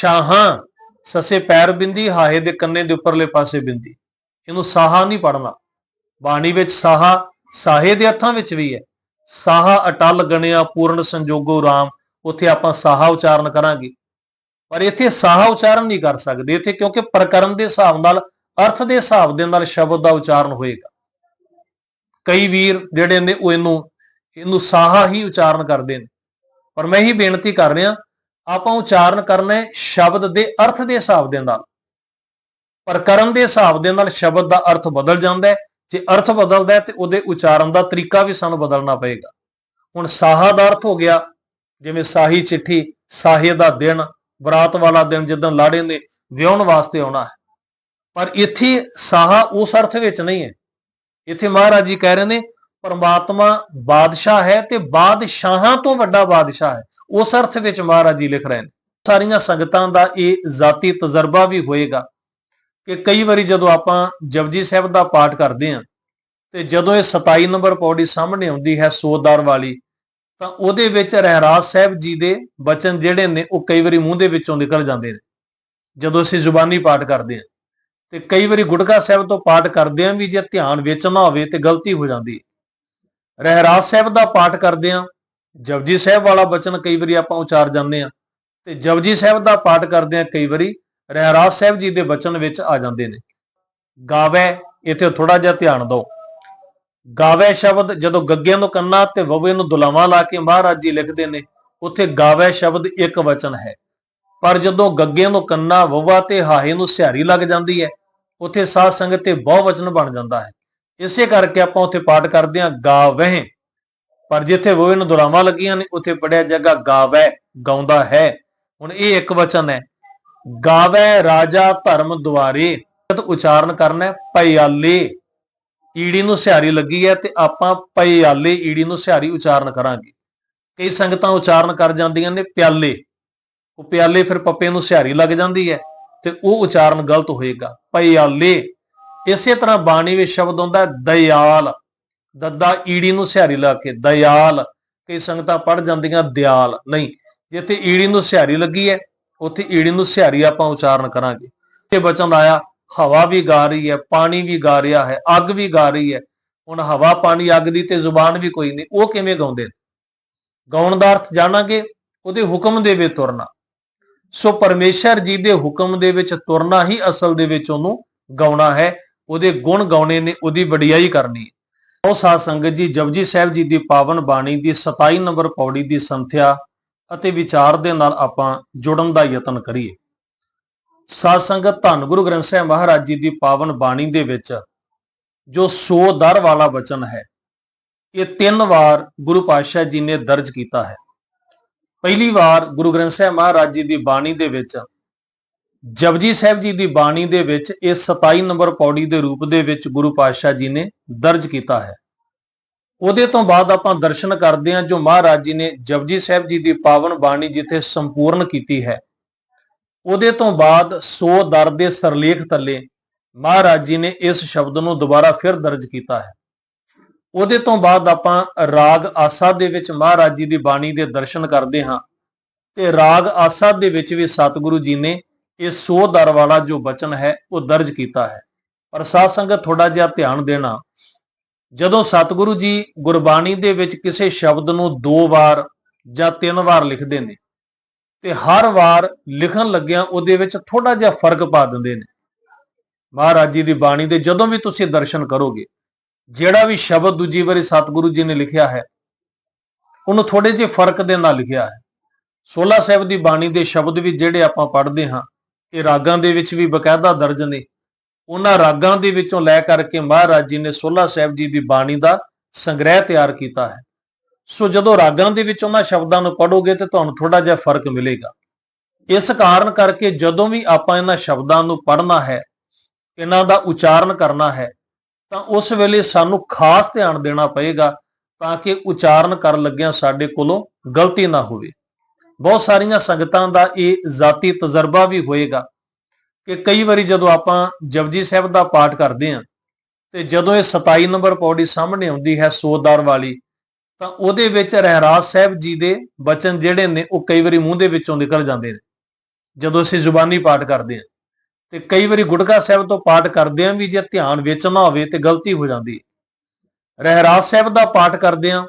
ਸ਼ਾਹਾਂ ਸਸੇ ਪੈਰ ਬਿੰਦੀ, ਹਾਹੇ ਦੇ ਕੰਨੇ ਦੇ ਉੱਪਰਲੇ ਪਾਸੇ ਬਿੰਦੀ। ਇਹਨੂੰ ਸਾਹਾ ਨਹੀਂ ਪੜਨਾ ਬਾਣੀ ਵਿੱਚ ਸਾਹਾ ਸਾਹੇ ਦੇ ਅਰਥਾਂ ਵਿੱਚ ਵੀ ਹੈ। ਸਾਹਾ ਅਟਲ ਗਣਿਆ ਪੂਰਨ ਸੰਜੋਗੋ ਰਾਮ, ਉੱਥੇ ਆਪਾਂ ਸਾਹਾ ਉਚਾਰਨ ਕਰਾਂਗੇ। ਪਰ ਇੱਥੇ ਸਾਹਾ ਉਚਾਰਨ ਨਹੀਂ ਕਰ ਸਕਦੇ। ਇੱਥੇ ਕਿਉਂਕਿ ਪ੍ਰਕਰਮ ਦੇ ਹਿਸਾਬ ਨਾਲ, ਅਰਥ ਦੇ ਹਿਸਾਬ ਦੇ ਨਾਲ ਸ਼ਬਦ ਦਾ ਉਚਾਰਨ ਹੋਏਗਾ। ਕਈ ਵੀਰ ਜਿਹੜੇ ਨੇ ਉਹ ਇਹਨੂੰ ਇਹਨੂੰ ਸਾਹਾ ਹੀ ਉਚਾਰਨ ਕਰਦੇ ਨੇ। ਪਰ ਮੈਂ ਹੀ ਬੇਨਤੀ ਕਰ ਰਿਹਾ ਆਪਾਂ ਉਚਾਰਨ ਕਰਨਾ ਸ਼ਬਦ ਦੇ ਅਰਥ ਦੇ ਹਿਸਾਬ ਦੇ ਨਾਲ। ਪਰ ਪ੍ਰਕਰਮ ਦੇ ਹਿਸਾਬ ਦੇ ਨਾਲ ਸ਼ਬਦ ਦਾ ਅਰਥ ਬਦਲ ਜਾਂਦਾ ਹੈ। ਜੇ ਅਰਥ ਬਦਲਦਾ ਹੈ ਤੇ ਉਹਦੇ ਉਚਾਰਨ ਦਾ ਤਰੀਕਾ ਵੀ ਸਾਨੂੰ ਬਦਲਣਾ ਪਏਗਾ। ਹੁਣ ਸਾਹਾ ਦਾ ਅਰਥ ਹੋ ਗਿਆ। ਜਿਵੇਂ ਸਾਹੀ ਚਿੱਠੀ, ਸਾਹੇ ਦਾ ਦਿਨ, ਬਰਾਤ ਵਾਲਾ ਦਿਨ ਜਦੋਂ ਲਾੜੇ ਨੇ, ਵਿਆਹਣ ਵਾਸਤੇ ਆਉਣਾ ਹੈ। ਪਰ ਇੱਥੇ ਸਾਹਾ ਉਸ ਅਰਥ ਵਿੱਚ ਨਹੀਂ ਹੈ। ਇੱਥੇ ਮਹਾਰਾਜ ਜੀ ਕਹਿ ਰਹੇ ਨੇ ਪਰਮਾਤਮਾ ਬਾਦਸ਼ਾਹ ਹੈ ਤੇ ਬਾਦਸ਼ਾਹਾਂ ਤੋਂ ਵੱਡਾ ਬਾਦਸ਼ਾਹ ਹੈ। ਉਸ ਅਰਥ ਵਿੱਚ ਮਹਾਰਾਜ ਜੀ ਲਿਖ ਰਹੇ ਨੇ। ਸਾਰੀਆਂ ਸੰਗਤਾਂ ਦਾ ਇਹ ਜ਼ਾਤੀ ਤਜਰਬਾ ਵੀ ਹੋਏਗਾ ਕਿ ਕਈ ਵਾਰੀ ਜਦੋਂ ਆਪਾਂ ਜਪਜੀ ਸਾਹਿਬ ਦਾ ਪਾਠ ਕਰਦੇ ਹਾਂ ਤੇ ਜਦੋਂ ਇਹ 27 ਨੰਬਰ ਪੌੜੀ ਸਾਹਮਣੇ ਆਉਂਦੀ ਹੈ ਸੋਦਾਰ ਵਾਲੀ, ਤਾਂ ਉਹਦੇ ਵਿੱਚ ਰਹਿਰਾਜ ਸਾਹਿਬ ਜੀ ਦੇ ਬਚਨ ਜਿਹੜੇ ਨੇ, ਉਹ ਕਈ ਵਾਰੀ ਮੂੰਹ ਦੇ ਵਿੱਚੋਂ ਨਿਕਲ ਜਾਂਦੇ ਨੇ। ਜਦੋਂ ਅਸੀਂ ਜ਼ੁਬਾਨੀ ਪਾਠ ਕਰਦੇ ਹਾਂ ਤੇ ਕਈ ਵਾਰੀ ਗੁਟਕਾ ਸਾਹਿਬ ਤੋਂ ਪਾਠ ਕਰਦੇ ਹਾਂ ਵੀ ਜੇ ਧਿਆਨ ਵਿੱਚ ਨਾ ਹੋਵੇ ਤੇ ਗਲਤੀ ਹੋ ਜਾਂਦੀ ਹੈ। ਰਹਿਰਾਸ ਸਾਹਿਬ ਦਾ ਪਾਠ ਕਰਦੇ ਆਂ। ਜਪਜੀ ਸਾਹਿਬ ਵਾਲਾ ਬਚਨ ਕਈ ਵਾਰੀ ਆਪਾਂ ਉਚਾਰ ਜਾਂਦੇ ਆਂ। ਤੇ ਜਪਜੀ ਸਾਹਿਬ ਦਾ ਪਾਠ ਕਰਦੇ ਆਂ ਕਈ ਵਾਰੀ, ਰਹਿਰਾਸ ਸਾਹਿਬ ਜੀ ਦੇ ਬਚਨ ਵਿੱਚ ਆ ਜਾਂਦੇ ਨੇ। ਗਾਵੇ, ਇੱਥੇ ਥੋੜਾ ਜਿਹਾ ਧਿਆਨ ਦਿਓ। ਗਾਵੇ ਸ਼ਬਦ ਜਦੋਂ ਗੱਗਿਆਂ ਨੂੰ ਕੰਨਾ ਤੇ ਵਵੇ ਨੂੰ ਦੁਲਾਵਾ ਲਾ ਕੇ ਮਹਾਰਾਜ ਜੀ ਲਿਖਦੇ ਨੇ, ਉੱਥੇ ਗਾਵੇ ਸ਼ਬਦ ਇੱਕ ਵਚਨ ਹੈ। ਪਰ ਜਦੋਂ ਗੱਗੇ ਨੂੰ ਕੰਨਾ ਵਵਾ ਤੇ ਹਾਹੇ ਨੂੰ ਸਿਹਾਰੀ ਲੱਗ ਜਾਂਦੀ ਹੈ, ਉੱਥੇ ਸਾਧ ਸੰਗਤ ਤੇ ਬਹੁ ਵਚਨ ਬਣ ਜਾਂਦਾ ਹੈ। ਇਸੇ ਕਰਕੇ ਆਪਾਂ ਉੱਥੇ ਪਾਠ ਕਰਦੇ ਹਾਂ ਗਾਵਹਿ ਪਰ ਜਿੱਥੇ ਵਵੇ ਨੂੰ ਦੁਲਾਵਾ ਲੱਗੀਆਂ ਨੇ, ਉੱਥੇ ਪੜਿਆ ਜਗਾ ਗਾਵੈ ਗਾਉਂਦਾ ਹੈ। ਹੁਣ ਇਹ ਇੱਕ ਵਚਨ ਹੈ ਗਾਵੈ ਰਾਜਾ ਧਰਮ ਦੁਆਰੇ ਜਦ ਉਚਾਰਨ ਕਰਨਾ ਹੈ ਪਿਆਲੇ ਈੜੀ ਨੂੰ ਸਿਹਾਰੀ ਲੱਗੀ ਹੈ ਤੇ ਆਪਾਂ ਪਿਆਲੇ ਈੜੀ ਨੂੰ ਸਿਹਾਰੀ ਉਚਾਰਨ ਕਰਾਂਗੇ। ਕਈ ਸੰਗਤਾਂ ਉਚਾਰਨ ਕਰ ਜਾਂਦੀਆਂ ਨੇ, ਪਿਆਲੇ। ਉਹ ਪਿਆਲੇ ਫਿਰ ਪੱਪੇ ਨੂੰ ਸਿਹਾਰੀ ਲੱਗ ਜਾਂਦੀ ਹੈ ਤੇ ਉਹ ਉਚਾਰਨ ਗਲਤ ਹੋਏਗਾ ਪਿਆਲੇ ਇਸੇ ਤਰ੍ਹਾਂ ਬਾਣੀ ਵਿੱਚ ਸ਼ਬਦ ਆਉਂਦਾ ਹੈ, ਦਇਆਲ। ਦੱਦਾ ਈੜੀ ਨੂੰ ਸਿਹਾਰੀ ਲਾ ਕੇ, ਦਇਆਲ। ਕਈ ਸੰਗਤਾਂ ਪੜ ਜਾਂਦੀਆਂ, ਦਿਆਲ। ਨਹੀਂ, ਜਿੱਥੇ ਈੜੀ ਨੂੰ ਸਿਹਾਰੀ ਲੱਗੀ ਹੈ, ਉੱਥੇ ਈੜੀ ਨੂੰ ਸਿਹਾਰੀ ਆਪਾਂ ਉਚਾਰਨ ਕਰਾਂਗੇ। ਇਹ ਬਚਨ ਆਇਆ, ਹਵਾ ਵੀ ਗਾ ਰਹੀ ਹੈ, ਪਾਣੀ ਵੀ ਗਾ ਰਿਹਾ ਹੈ, ਅੱਗ ਵੀ ਗਾ ਰਹੀ ਹੈ। ਹੁਣ ਹਵਾ, ਪਾਣੀ, ਅੱਗ ਦੀ ਤੇ ਜ਼ੁਬਾਨ ਵੀ ਕੋਈ ਨਹੀਂ, ਉਹ ਕਿਵੇਂ ਗਾਉਂਦੇ ਨੇ? ਗਾਉਣ ਦਾ ਅਰਥ ਜਾਣਾਂਗੇ, ਉਹਦੇ ਹੁਕਮ ਦੇ ਵਿੱਚ ਤੁਰਨਾ। ਸੋ ਪਰਮੇਸ਼ਰ ਜੀ ਦੇ ਹੁਕਮ ਦੇ ਵਿੱਚ ਤੁਰਨਾ ਹੀ ਅਸਲ ਦੇ ਵਿੱਚ ਉਹਨੂੰ ਗਾਉਣਾ ਹੈ। ਉਹਦੇ ਗੁਣ ਗਾਉਣੇ ਨੇ, ਉਹਦੀ ਵਡਿਆਈ ਕਰਨੀ। ਉਹ ਸਾਧ ਸੰਗਤ ਜੀ, ਜਪਜੀ ਸਾਹਿਬ ਜੀ ਦੀ ਪਾਵਨ ਬਾਣੀ ਦੀ 27 ਨੰਬਰ ਪੌੜੀ ਦੀ ਸੰਥਿਆ ਅਤੇ ਵਿਚਾਰ ਦੇ ਨਾਲ ਆਪਾਂ ਜੁੜਨ ਦਾ ਯਤਨ ਕਰੀਏ। ਸਾਧ ਸੰਗਤ, ਧੰਨ ਗੁਰੂ ਗ੍ਰੰਥ ਸਾਹਿਬ ਮਹਾਰਾਜ ਜੀ ਦੀ ਪਾਵਨ ਬਾਣੀ ਦੇ ਵਿੱਚ ਜੋ ਸੋ ਦਰ ਵਾਲਾ ਵਚਨ ਹੈ, ਇਹ ਤਿੰਨ ਵਾਰ ਗੁਰੂ ਪਾਤਸ਼ਾਹ ਜੀ ਨੇ ਦਰਜ ਕੀਤਾ ਹੈ। ਪਹਿਲੀ ਵਾਰ ਗੁਰੂ ਗ੍ਰੰਥ ਸਾਹਿਬ ਮਹਾਰਾਜ ਜੀ ਦੀ ਬਾਣੀ ਦੇ ਵਿੱਚ ਜਪਜੀ ਸਾਹਿਬ ਜੀ ਦੀ ਬਾਣੀ ਦੇ ਵਿੱਚ ਇਹ 27 ਨੰਬਰ ਪੌੜੀ ਦੇ ਰੂਪ ਦੇ ਵਿੱਚ ਗੁਰੂ ਪਾਤਸ਼ਾਹ ਜੀ ਨੇ ਦਰਜ ਕੀਤਾ ਹੈ। ਉਹਦੇ ਤੋਂ ਬਾਅਦ ਆਪਾਂ ਦਰਸ਼ਨ ਕਰਦੇ ਹਾਂ ਜੋ ਮਹਾਰਾਜ ਜੀ ਨੇ ਜਪਜੀ ਸਾਹਿਬ ਜੀ ਦੀ ਪਾਵਨ ਬਾਣੀ ਜਿੱਥੇ ਸੰਪੂਰਨ ਕੀਤੀ ਹੈ। ਉਹਦੇ ਤੋਂ ਬਾਅਦ 100 ਦਰ ਦੇ ਸਰਲੇਖ ਥੱਲੇ ਮਹਾਰਾਜ ਜੀ ਨੇ ਇਸ ਸ਼ਬਦ ਨੂੰ ਦੁਬਾਰਾ ਫਿਰ ਦਰਜ ਕੀਤਾ ਹੈ। ਉਹਦੇ ਤੋਂ ਬਾਅਦ ਆਪਾਂ ਰਾਗ ਆਸਾ ਦੇ ਵਿੱਚ ਮਹਾਰਾਜ ਜੀ ਦੀ ਬਾਣੀ ਦੇ ਦਰਸ਼ਨ ਕਰਦੇ ਹਾਂ ਤੇ ਰਾਗ ਆਸਾ ਦੇ ਵਿੱਚ ਵੀ ਸਤਿਗੁਰੂ ਜੀ ਨੇ ਇਹ 100 ਦਰ ਵਾਲਾ ਜੋ ਬਚਨ ਹੈ, ਉਹ ਦਰਜ ਕੀਤਾ ਹੈ। ਪਰ ਸਾਧ ਸੰਗਤ ਥੋੜਾ ਜਿਹਾ ਧਿਆਨ ਦੇਣਾ, ਜਦੋਂ ਸਤਿਗੁਰੂ ਜੀ ਗੁਰਬਾਣੀ ਦੇ ਵਿੱਚ ਕਿਸੇ ਸ਼ਬਦ ਨੂੰ ਦੋ ਵਾਰ ਜਾਂ ਤਿੰਨ ਵਾਰ ਲਿਖਦੇ ਨੇ ਤੇ ਹਰ ਵਾਰ ਲਿਖਣ ਲੱਗਿਆਂ ਉਹਦੇ ਵਿੱਚ ਥੋੜਾ ਜਿਹਾ ਫ਼ਰਕ ਪਾ ਦਿੰਦੇ ਨੇ। ਮਹਾਰਾਜ ਜੀ ਦੀ ਬਾਣੀ ਦੇ ਜਦੋਂ ਵੀ ਤੁਸੀਂ ਦਰਸ਼ਨ ਕਰੋਗੇ, ਜਿਹੜਾ ਵੀ ਸ਼ਬਦ ਦੂਜੀ ਵਾਰੀ ਸਤਿਗੁਰੂ ਜੀ ਨੇ ਲਿਖਿਆ ਹੈ, ਉਹਨੂੰ ਥੋੜੇ ਜਿਹੇ ਫ਼ਰਕ ਦੇ ਨਾਲ ਲਿਖਿਆ ਹੈ। 16 ਸਾਹਿਬ ਦੀ ਬਾਣੀ ਦੇ ਸ਼ਬਦ ਵੀ ਜਿਹੜੇ ਆਪਾਂ ਪੜ੍ਹਦੇ ਹਾਂ ਇਹ ਰਾਗਾਂ ਦੇ ਵਿੱਚ ਵੀ ਬਕਾਇਦਾ ਦਰਜ ਨੇ। ਉਹਨਾਂ ਰਾਗਾਂ ਦੇ ਵਿੱਚੋਂ ਲੈ ਕਰਕੇ ਮਹਾਰਾਜ ਜੀ ਨੇ 16 ਸਾਹਿਬ ਜੀ ਦੀ ਬਾਣੀ ਦਾ ਸੰਗ੍ਰਹਿ ਤਿਆਰ ਕੀਤਾ ਹੈ। ਸੋ ਜਦੋਂ ਰਾਗਾਂ ਦੇ ਵਿੱਚ ਉਹਨਾਂ ਸ਼ਬਦਾਂ ਨੂੰ ਪੜੋਗੇ ਤੇ ਤੁਹਾਨੂੰ ਥੋੜਾ ਜਿਹਾ ਫ਼ਰਕ ਮਿਲੇਗਾ। ਇਸ ਕਾਰਨ ਕਰਕੇ ਜਦੋਂ ਵੀ ਆਪਾਂ ਇਹਨਾਂ ਸ਼ਬਦਾਂ ਨੂੰ ਪੜ੍ਹਨਾ ਹੈ, ਇਹਨਾਂ ਦਾ ਉਚਾਰਨ ਕਰਨਾ ਹੈ, ਤਾਂ ਉਸ ਵੇਲੇ ਸਾਨੂੰ ਖਾਸ ਧਿਆਨ ਦੇਣਾ ਪਏਗਾ ਤਾਂ ਕਿ ਉਚਾਰਨ ਕਰਨ ਲੱਗਿਆਂ ਸਾਡੇ ਕੋਲੋਂ ਗਲਤੀ ਨਾ ਹੋਵੇ। ਬਹੁਤ ਸਾਰੀਆਂ ਸੰਗਤਾਂ ਦਾ ਇਹ ਜ਼ਾਤੀ ਤਜਰਬਾ ਵੀ ਹੋਏਗਾ ਕਿ ਕਈ ਵਾਰੀ ਜਦੋਂ ਆਪਾਂ ਜਪਜੀ ਸਾਹਿਬ ਦਾ ਪਾਠ ਕਰਦੇ ਹਾਂ ਤੇ ਜਦੋਂ ਇਹ 27 ਨੰਬਰ ਪੌੜੀ ਸਾਹਮਣੇ ਆਉਂਦੀ ਹੈ ਸੋਦਾਰ ਵਾਲੀ, ਤਾਂ ਉਹਦੇ ਵਿੱਚ ਰਹਿਰਾਜ ਸਾਹਿਬ ਜੀ ਦੇ ਬਚਨ ਜਿਹੜੇ ਨੇ ਉਹ ਕਈ ਵਾਰੀ ਮੂੰਹ ਦੇ ਵਿੱਚੋਂ ਨਿਕਲ ਜਾਂਦੇ ਨੇ, ਜਦੋਂ ਅਸੀਂ ਜ਼ੁਬਾਨੀ ਪਾਠ ਕਰਦੇ ਹਾਂ। ਤੇ ਕਈ ਵਾਰੀ ਗੁਟਕਾ ਸਾਹਿਬ ਤੋਂ ਪਾਠ ਕਰਦੇ ਹਾਂ ਵੀ ਜੇ ਧਿਆਨ ਵਿੱਚ ਨਾ ਹੋਵੇ ਤੇ ਗਲਤੀ ਹੋ ਜਾਂਦੀ ਹੈ। ਰਹਿਰਾਸ ਸਾਹਿਬ ਦਾ ਪਾਠ ਕਰਦੇ ਹਾਂ,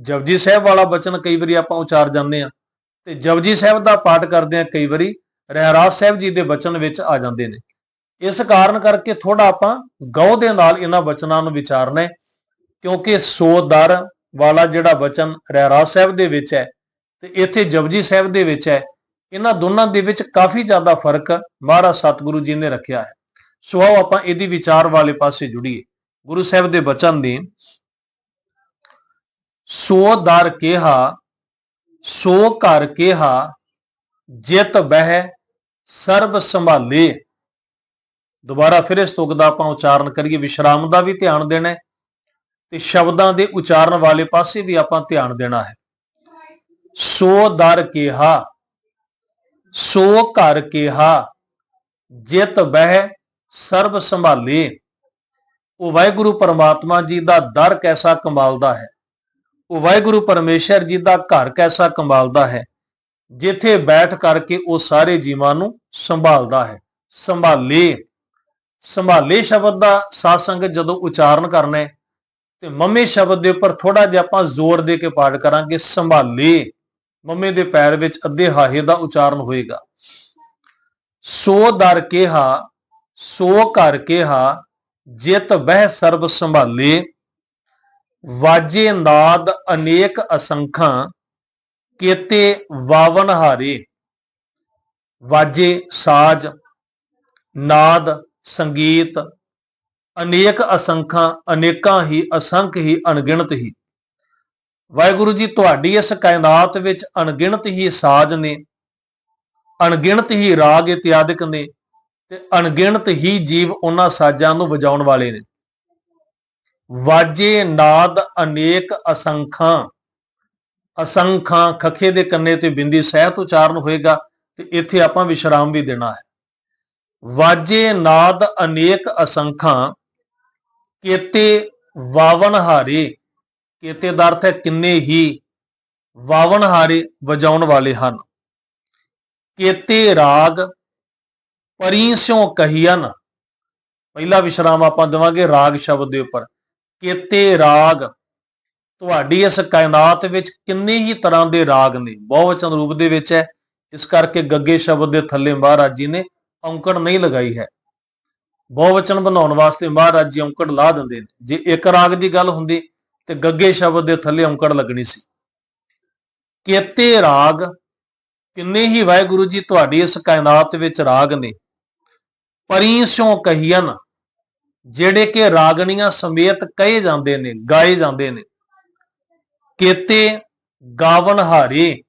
ਜਪਜੀ ਸਾਹਿਬ ਵਾਲਾ ਬਚਨ ਕਈ ਵਾਰੀ ਆਪਾਂ ਉਚਾਰ ਜਾਂਦੇ ਹਾਂ ਤੇ ਜਪਜੀ ਸਾਹਿਬ ਦਾ ਪਾਠ ਕਰਦੇ ਹਾਂ ਕਈ ਵਾਰੀ ਰਹਿਰਾਸ ਸਾਹਿਬ ਜੀ ਦੇ ਬਚਨ ਵਿੱਚ ਆ ਜਾਂਦੇ ਨੇ। ਇਸ ਕਾਰਨ ਕਰਕੇ ਥੋੜਾ ਆਪਾਂ ਗਉ ਦੇ ਨਾਲ ਇਹਨਾਂ ਬਚਨਾਂ ਨੂੰ ਵਿਚਾਰਨਾ ਕਿਉਂਕਿ ਸੋ ਦਰ ਵਾਲਾ ਜਿਹੜਾ ਬਚਨ ਰਹਿਰਾਸ ਸਾਹਿਬ ਦੇ ਵਿੱਚ ਹੈ ਤੇ ਇੱਥੇ ਜਪਜੀ ਸਾਹਿਬ ਦੇ ਵਿੱਚ ਹੈ, ਇਹਨਾਂ ਦੋਨਾਂ ਦੇ ਵਿੱਚ ਕਾਫੀ ਜ਼ਿਆਦਾ ਫ਼ਰਕ ਮਹਾਰਾਜ ਸਤਿਗੁਰੂ ਜੀ ਨੇ ਰੱਖਿਆ ਹੈ। ਸੋ ਆਓ ਆਪਾਂ ਇਹਦੀ ਵਿਚਾਰ ਵਾਲੇ ਪਾਸੇ ਜੁੜੀਏ। ਗੁਰੂ ਸਾਹਿਬ ਦੇ ਬਚਨ ਦੀ ਸੋ ਦਰ ਕਿਹਾ ਸੋ ਘਰ ਕਿਹਾ, ਜਿਤ ਬਹਿ ਸਰਬ ਸੰਭਾਲੇ। ਦੁਬਾਰਾ ਫਿਰ ਇਸ ਤੁਕ ਦਾ ਆਪਾਂ ਉਚਾਰਨ ਕਰੀਏ। ਵਿਸ਼ਰਾਮ ਦਾ ਵੀ ਧਿਆਨ ਦੇਣਾ ਤੇ ਸ਼ਬਦਾਂ ਦੇ ਉਚਾਰਨ ਵਾਲੇ ਪਾਸੇ ਵੀ ਆਪਾਂ ਧਿਆਨ ਦੇਣਾ ਹੈ। ਸੋ ਦਰ ਕਿਹਾ, ਸੋ ਘਰ ਕਿਹਾ, ਜਿਤ ਬਹਿ ਸਰਬ ਸੰਭਾਲੇ। ਉਹ ਵਾਹਿਗੁਰੂ ਪਰਮਾਤਮਾ ਜੀ ਦਾ ਦਰ ਕੈਸਾ ਕਮਾਲ ਦਾ ਹੈ। ਉਹ ਵਾਹਿਗੁਰੂ ਪਰਮੇਸ਼ਰ ਜੀ ਦਾ ਘਰ ਕੈਸਾ ਕੰਬਾਲਦਾ ਹੈ, ਜਿੱਥੇ ਬੈਠ ਕਰਕੇ ਉਹ ਸਾਰੇ ਜੀਵਾਂ ਨੂੰ ਸੰਭਾਲਦਾ ਹੈ। ਸੰਭਾਲੇ। ਸੰਭਾਲੇ ਸ਼ਬਦ ਦਾ ਸਾਧ ਸੰਗਤ ਜਦੋਂ ਉਚਾਰਨ ਕਰਨਾ ਹੈ, ਤੇ ਮੰਮੇ ਸ਼ਬਦ ਦੇ ਉੱਪਰ ਥੋੜਾ ਜਿਹਾ ਆਪਾਂ ਜ਼ੋਰ ਦੇ ਕੇ ਪਾਠ ਕਰਾਂਗੇ, ਸੰਭਾਲੇ। ਮੰਮੇ ਦੇ ਪੈਰ ਵਿੱਚ ਅੱਧੇ ਹਾਹੇ ਦਾ ਉਚਾਰਨ ਹੋਏਗਾ। ਸੋ ਦਰ ਕਿਹਾ ਸੋ ਘਰ ਕਿਹਾ ਜਿਤ ਬਹਿ ਸਰਬ ਸੰਭਾਲੇ। ਵਾਜੇ ਨਾਦ ਅਨੇਕ ਅਸੰਖਾਂ ਕੇਤੇ ਵਾਵਨ ਹਾਰੇ। ਵਾਜੇ ਸਾਜ, ਨਾਦ, ਸੰਗੀਤ ਅਨੇਕ ਅਸੰਖਾਂ, ਅਨੇਕਾਂ ਹੀ ਅਸੰਖ ਹੀ ਅਣਗਿਣਤ ਹੀ। ਵਾਹਿਗੁਰੂ ਜੀ, ਤੁਹਾਡੀ ਇਸ ਕਾਇਨਾਤ ਵਿੱਚ ਅਣਗਿਣਤ ਹੀ ਸਾਜ ਨੇ, ਅਣਗਿਣਤ ਹੀ ਰਾਗ ਇਤਿਆਦਿਕ ਨੇ ਤੇ ਅਣਗਿਣਤ ਹੀ ਜੀਵ ਉਹਨਾਂ ਸਾਜ਼ਾਂ ਨੂੰ ਵਜਾਉਣ ਵਾਲੇ ਨੇ। ਵਾਜੇ ਨਾਦ ਅਨੇਕ ਅਸੰਖਾਂ। ਅਸੰਖਾਂ ਖਖੇ ਦੇ ਕੰਨੇ ਤੇ ਬਿੰਦੀ ਸਹਿਤ ਉਚਾਰਨ ਹੋਏਗਾ ਤੇ ਇੱਥੇ ਆਪਾਂ ਵਿਸ਼ਰਾਮ ਵੀ ਦੇਣਾ ਹੈ। ਵਾਜੇ ਨਾਦ ਅਨੇਕ ਅਸੰਖਾਂ, ਕੇਤੇ ਵਾਵਨ ਹਾਰੇ, ਕੇਤੇ ਦਾ ਅਰਥ ਹੈ ਕਿੰਨੇ ਹੀ ਵਾਵਨ ਹਾਰੇ ਵਜਾਉਣ ਵਾਲੇ ਹਨ। ਕੇਤੇ ਰਾਗ, ਪਰੀ ਸਿਉ ਕਹੀਨ ਪਹਿਲਾ ਵਿਸ਼ਰਾਮ ਆਪਾਂ ਦੇਵਾਂਗੇ ਰਾਗ ਸ਼ਬਦ ਦੇ ਉੱਪਰ। ਕੇਤੇ ਰਾਗ। ਤੁਹਾਡੀ ਇਸ ਕਾਇਨਾਤ ਵਿੱਚ ਕਿੰਨੇ ਹੀ ਤਰ੍ਹਾਂ ਦੇ ਰਾਗ ਨੇ। ਬਹੁਵਚਨ ਰੂਪ ਦੇ ਵਿੱਚ ਹੈ। ਇਸ ਕਰਕੇ ਗੱਗੇ ਸ਼ਬਦ ਦੇ ਥੱਲੇ ਮਹਾਰਾਜ ਜੀ ਨੇ ਔਂਕੜ ਨਹੀਂ ਲਗਾਈ ਹੈ। ਬਹੁਵਚਨ ਬਣਾਉਣ ਵਾਸਤੇ ਮਹਾਰਾਜ ਜੀ ਔਂਕੜ ਲਾ ਦਿੰਦੇ ਨੇ। ਜੇ ਇੱਕ ਰਾਗ ਦੀ ਗੱਲ ਹੁੰਦੀ, ਤੇ ਗੱਗੇ ਸ਼ਬਦ ਦੇ ਥੱਲੇ ਔਂਕੜ ਲੱਗਣੀ ਸੀ। ਕੇਤੇ ਰਾਗ, ਕਿੰਨੇ ਹੀ ਵਾਹਿਗੁਰੂ ਜੀ ਤੁਹਾਡੀ ਇਸ ਕਾਇਨਾਤ ਵਿੱਚ ਰਾਗ ਨੇ। ਪਰੀ ਸਿਉ ਕਹੀਨ ਜਿਹੜੇ ਕਿ ਰਾਗਣੀਆਂ ਸਮੇਤ ਕਹੇ ਜਾਂਦੇ ਨੇ, ਗਾਏ ਜਾਂਦੇ ਨੇ। ਕੇਤੇ ਗਾਵਨ ਹਾਰੇ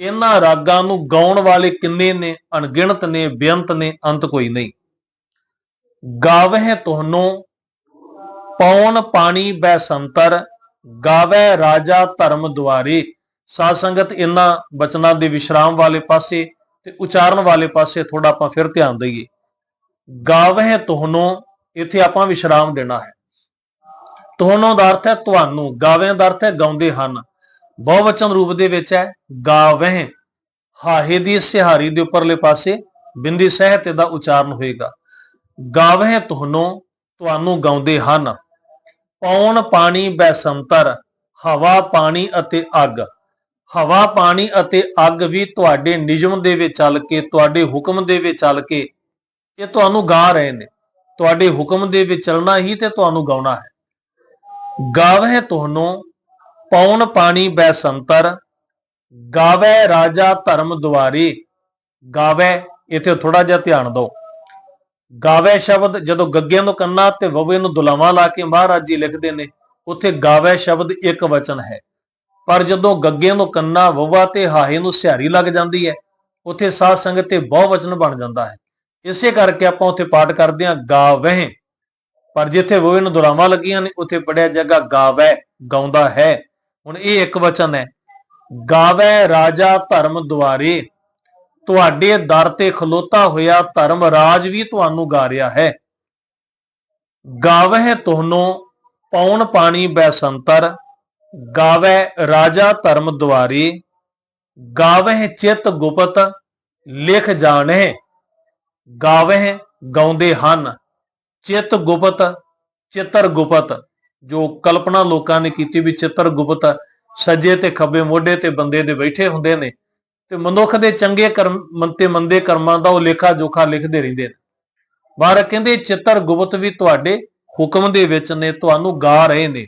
ਇਹਨਾਂ ਰਾਗਾਂ ਨੂੰ ਗਾਉਣ ਵਾਲੇ ਕਿੰਨੇ ਨੇ? ਅਣਗਿਣਤ ਨੇ, ਬੇਅੰਤ ਨੇ, ਅੰਤ ਕੋਈ ਨਹੀਂ। ਗਾਵਹਿ ਤੁਹਾਨੂੰ ਪੌਣ ਪਾਣੀ ਬੈ ਸੰਤਰ ਗਾਵੇ ਰਾਜਾ ਧਰਮ ਦੁਆਰੇ। ਸਾਧ ਸੰਗਤ ਇਹਨਾਂ ਬਚਨਾਂ ਦੇ ਵਿਸ਼ਰਾਮ ਵਾਲੇ ਪਾਸੇ ਤੇ ਉਚਾਰਨ ਵਾਲੇ ਪਾਸੇ ਥੋੜਾ ਆਪਾਂ ਫਿਰ ਧਿਆਨ ਦਈਏ। ਗਾਵਹਿ ਤੁਹਾਨੂੰ ਇੱਥੇ ਆਪਾਂ ਵਿਸ਼ਰਾਮ ਦੇਣਾ ਹੈ। ਤੁਹਾਨੂੰ ਦਾ ਅਰਥ ਹੈ ਤੁਹਾਨੂੰ ਗਾਵੇਂ ਦਾ ਅਰਥ ਹੈ ਗਾਉਂਦੇ ਹਨ। ਬਹੁਵਚਨ ਰੂਪ ਦੇ ਵਿੱਚ ਹੈ, ਗਾਵਹਿ। ਹਾਹੇ ਦੀ ਸਿਹਾਰੀ ਦੇ ਉੱਪਰਲੇ ਪਾਸੇ ਬਿੰਦੀ ਸਹਿਤ ਦਾ ਉਚਾਰਨ ਹੋਏਗਾ। ਗਾਵਹਿ ਤੁਹਾਨੂੰ ਤੁਹਾਨੂੰ ਗਾਉਂਦੇ ਹਨ। ਪੌਣ ਪਾਣੀ ਬੈਸੰਤਰ, ਹਵਾ ਪਾਣੀ ਅਤੇ ਅੱਗ। ਹਵਾ ਪਾਣੀ ਅਤੇ ਅੱਗ ਵੀ ਤੁਹਾਡੇ ਨਿਯਮ ਦੇ ਵਿੱਚ ਚੱਲ ਕੇ, ਤੁਹਾਡੇ ਹੁਕਮ ਦੇ ਵਿੱਚ ਚੱਲ ਕੇ ਇਹ ਤੁਹਾਨੂੰ ਗਾ ਰਹੇ ਨੇ। ਤੁਹਾਡੇ ਹੁਕਮ ਦੇ ਵਿੱਚ ਚੱਲਣਾ ਹੀ ਤੇ ਤੁਹਾਨੂੰ ਗਾਉਣਾ ਹੈ। ਗਾਵੇ ਤੁਹਾਨੂੰ ਪੌਣ ਪਾਣੀ ਬੈਸੰਤਰ ਗਾਵੇ ਰਾਜਾ ਧਰਮ ਦੁਆਰੀ। ਗਾਵੇ ਇੱਥੇ ਥੋੜਾ ਜਿਹਾ ਧਿਆਨ ਦਿਓ। ਗਾਵੇ ਸ਼ਬਦ ਜਦੋਂ ਗੱਗਿਆਂ ਨੂੰ ਕੰਨਾ ਤੇ ਵਵੇ ਨੂੰ ਦੁਲਾਵਾਂ ਲਾ ਕੇ ਮਹਾਰਾਜ ਜੀ ਲਿਖਦੇ ਨੇ, ਉੱਥੇ ਗਾਵੇ ਸ਼ਬਦ ਇੱਕ ਵਚਨ ਹੈ। ਪਰ ਜਦੋਂ ਗੱਗੇ ਨੂੰ ਕੰਨਾ ਵਵਾ ਤੇ ਹਾਹੇ ਨੂੰ ਸਿਹਾਰੀ ਲੱਗ ਜਾਂਦੀ ਹੈ, ਉੱਥੇ ਸਾਧ ਸੰਗਤ ਤੇ ਬਹੁ ਵਚਨ ਬਣ ਜਾਂਦਾ ਹੈ। ਇਸੇ ਕਰਕੇ ਆਪਾਂ ਉੱਥੇ ਪਾਠ ਕਰਦੇ ਹਾਂ ਗਾਵਹਿ ਪਰ ਜਿੱਥੇ ਵਵੇ ਨੂੰ ਦੁਲਾਵਾਂ ਲੱਗੀਆਂ ਨੇ, ਉੱਥੇ ਪੜਿਆ ਜਗਾ ਗਾਵੈ ਗਾਉਂਦਾ ਹੈ। ਹੁਣ ਇਹ ਇੱਕ ਵਚਨ ਹੈ ਗਾਵੈ ਰਾਜਾ ਧਰਮ ਦੁਆਰੇ। ਤੁਹਾਡੇ ਦਰ ਤੇ ਖਲੋਤਾ ਹੋਇਆ ਧਰਮ ਰਾਜ ਵੀ ਤੁਹਾਨੂੰ ਗਾ ਰਿਹਾ ਹੈ। ਗਾਵਹਿ ਤੁਹਾਨੂੰ ਪੌਣ ਪਾਣੀ ਬੈਸੰਤਰ ਗਾਵੈ ਰਾਜਾ ਧਰਮ ਦੁਆਰੇ। ਗਾਵਹਿ ਚਿਤ ਗੁਪਤ, ਲਿਖ ਜਾਣੇ ਗਾਵੇ ਗਾਉਂਦੇ ਹਨ। ਚਿਤ ਗੁਪਤ, ਚਿੱਤਰ ਗੁਪਤ, ਜੋ ਕਲਪਨਾ ਲੋਕਾਂ ਨੇ ਕੀਤੀ ਵੀ ਚਿੱਤਰ ਗੁਪਤ ਸੱਜੇ ਤੇ ਖੱਬੇ, ਮੋਢੇ ਤੇ ਬੰਦੇ ਦੇ ਬੈਠੇ ਹੁੰਦੇ ਨੇ ਤੇ ਮਨੁੱਖ ਦੇ ਚੰਗੇ ਕਰਮ ਤੇ ਮੰਦੇ ਕਰਮਾਂ ਦਾ ਉਹ ਲੇਖਾ ਜੋਖਾ ਲਿਖਦੇ ਰਹਿੰਦੇ ਨੇ। ਬਾਹਰ ਕਹਿੰਦੇ ਚਿੱਤਰ ਗੁਪਤ ਵੀ ਤੁਹਾਡੇ ਹੁਕਮ ਦੇ ਵਿੱਚ ਨੇ, ਤੁਹਾਨੂੰ ਗਾ ਰਹੇ ਨੇ।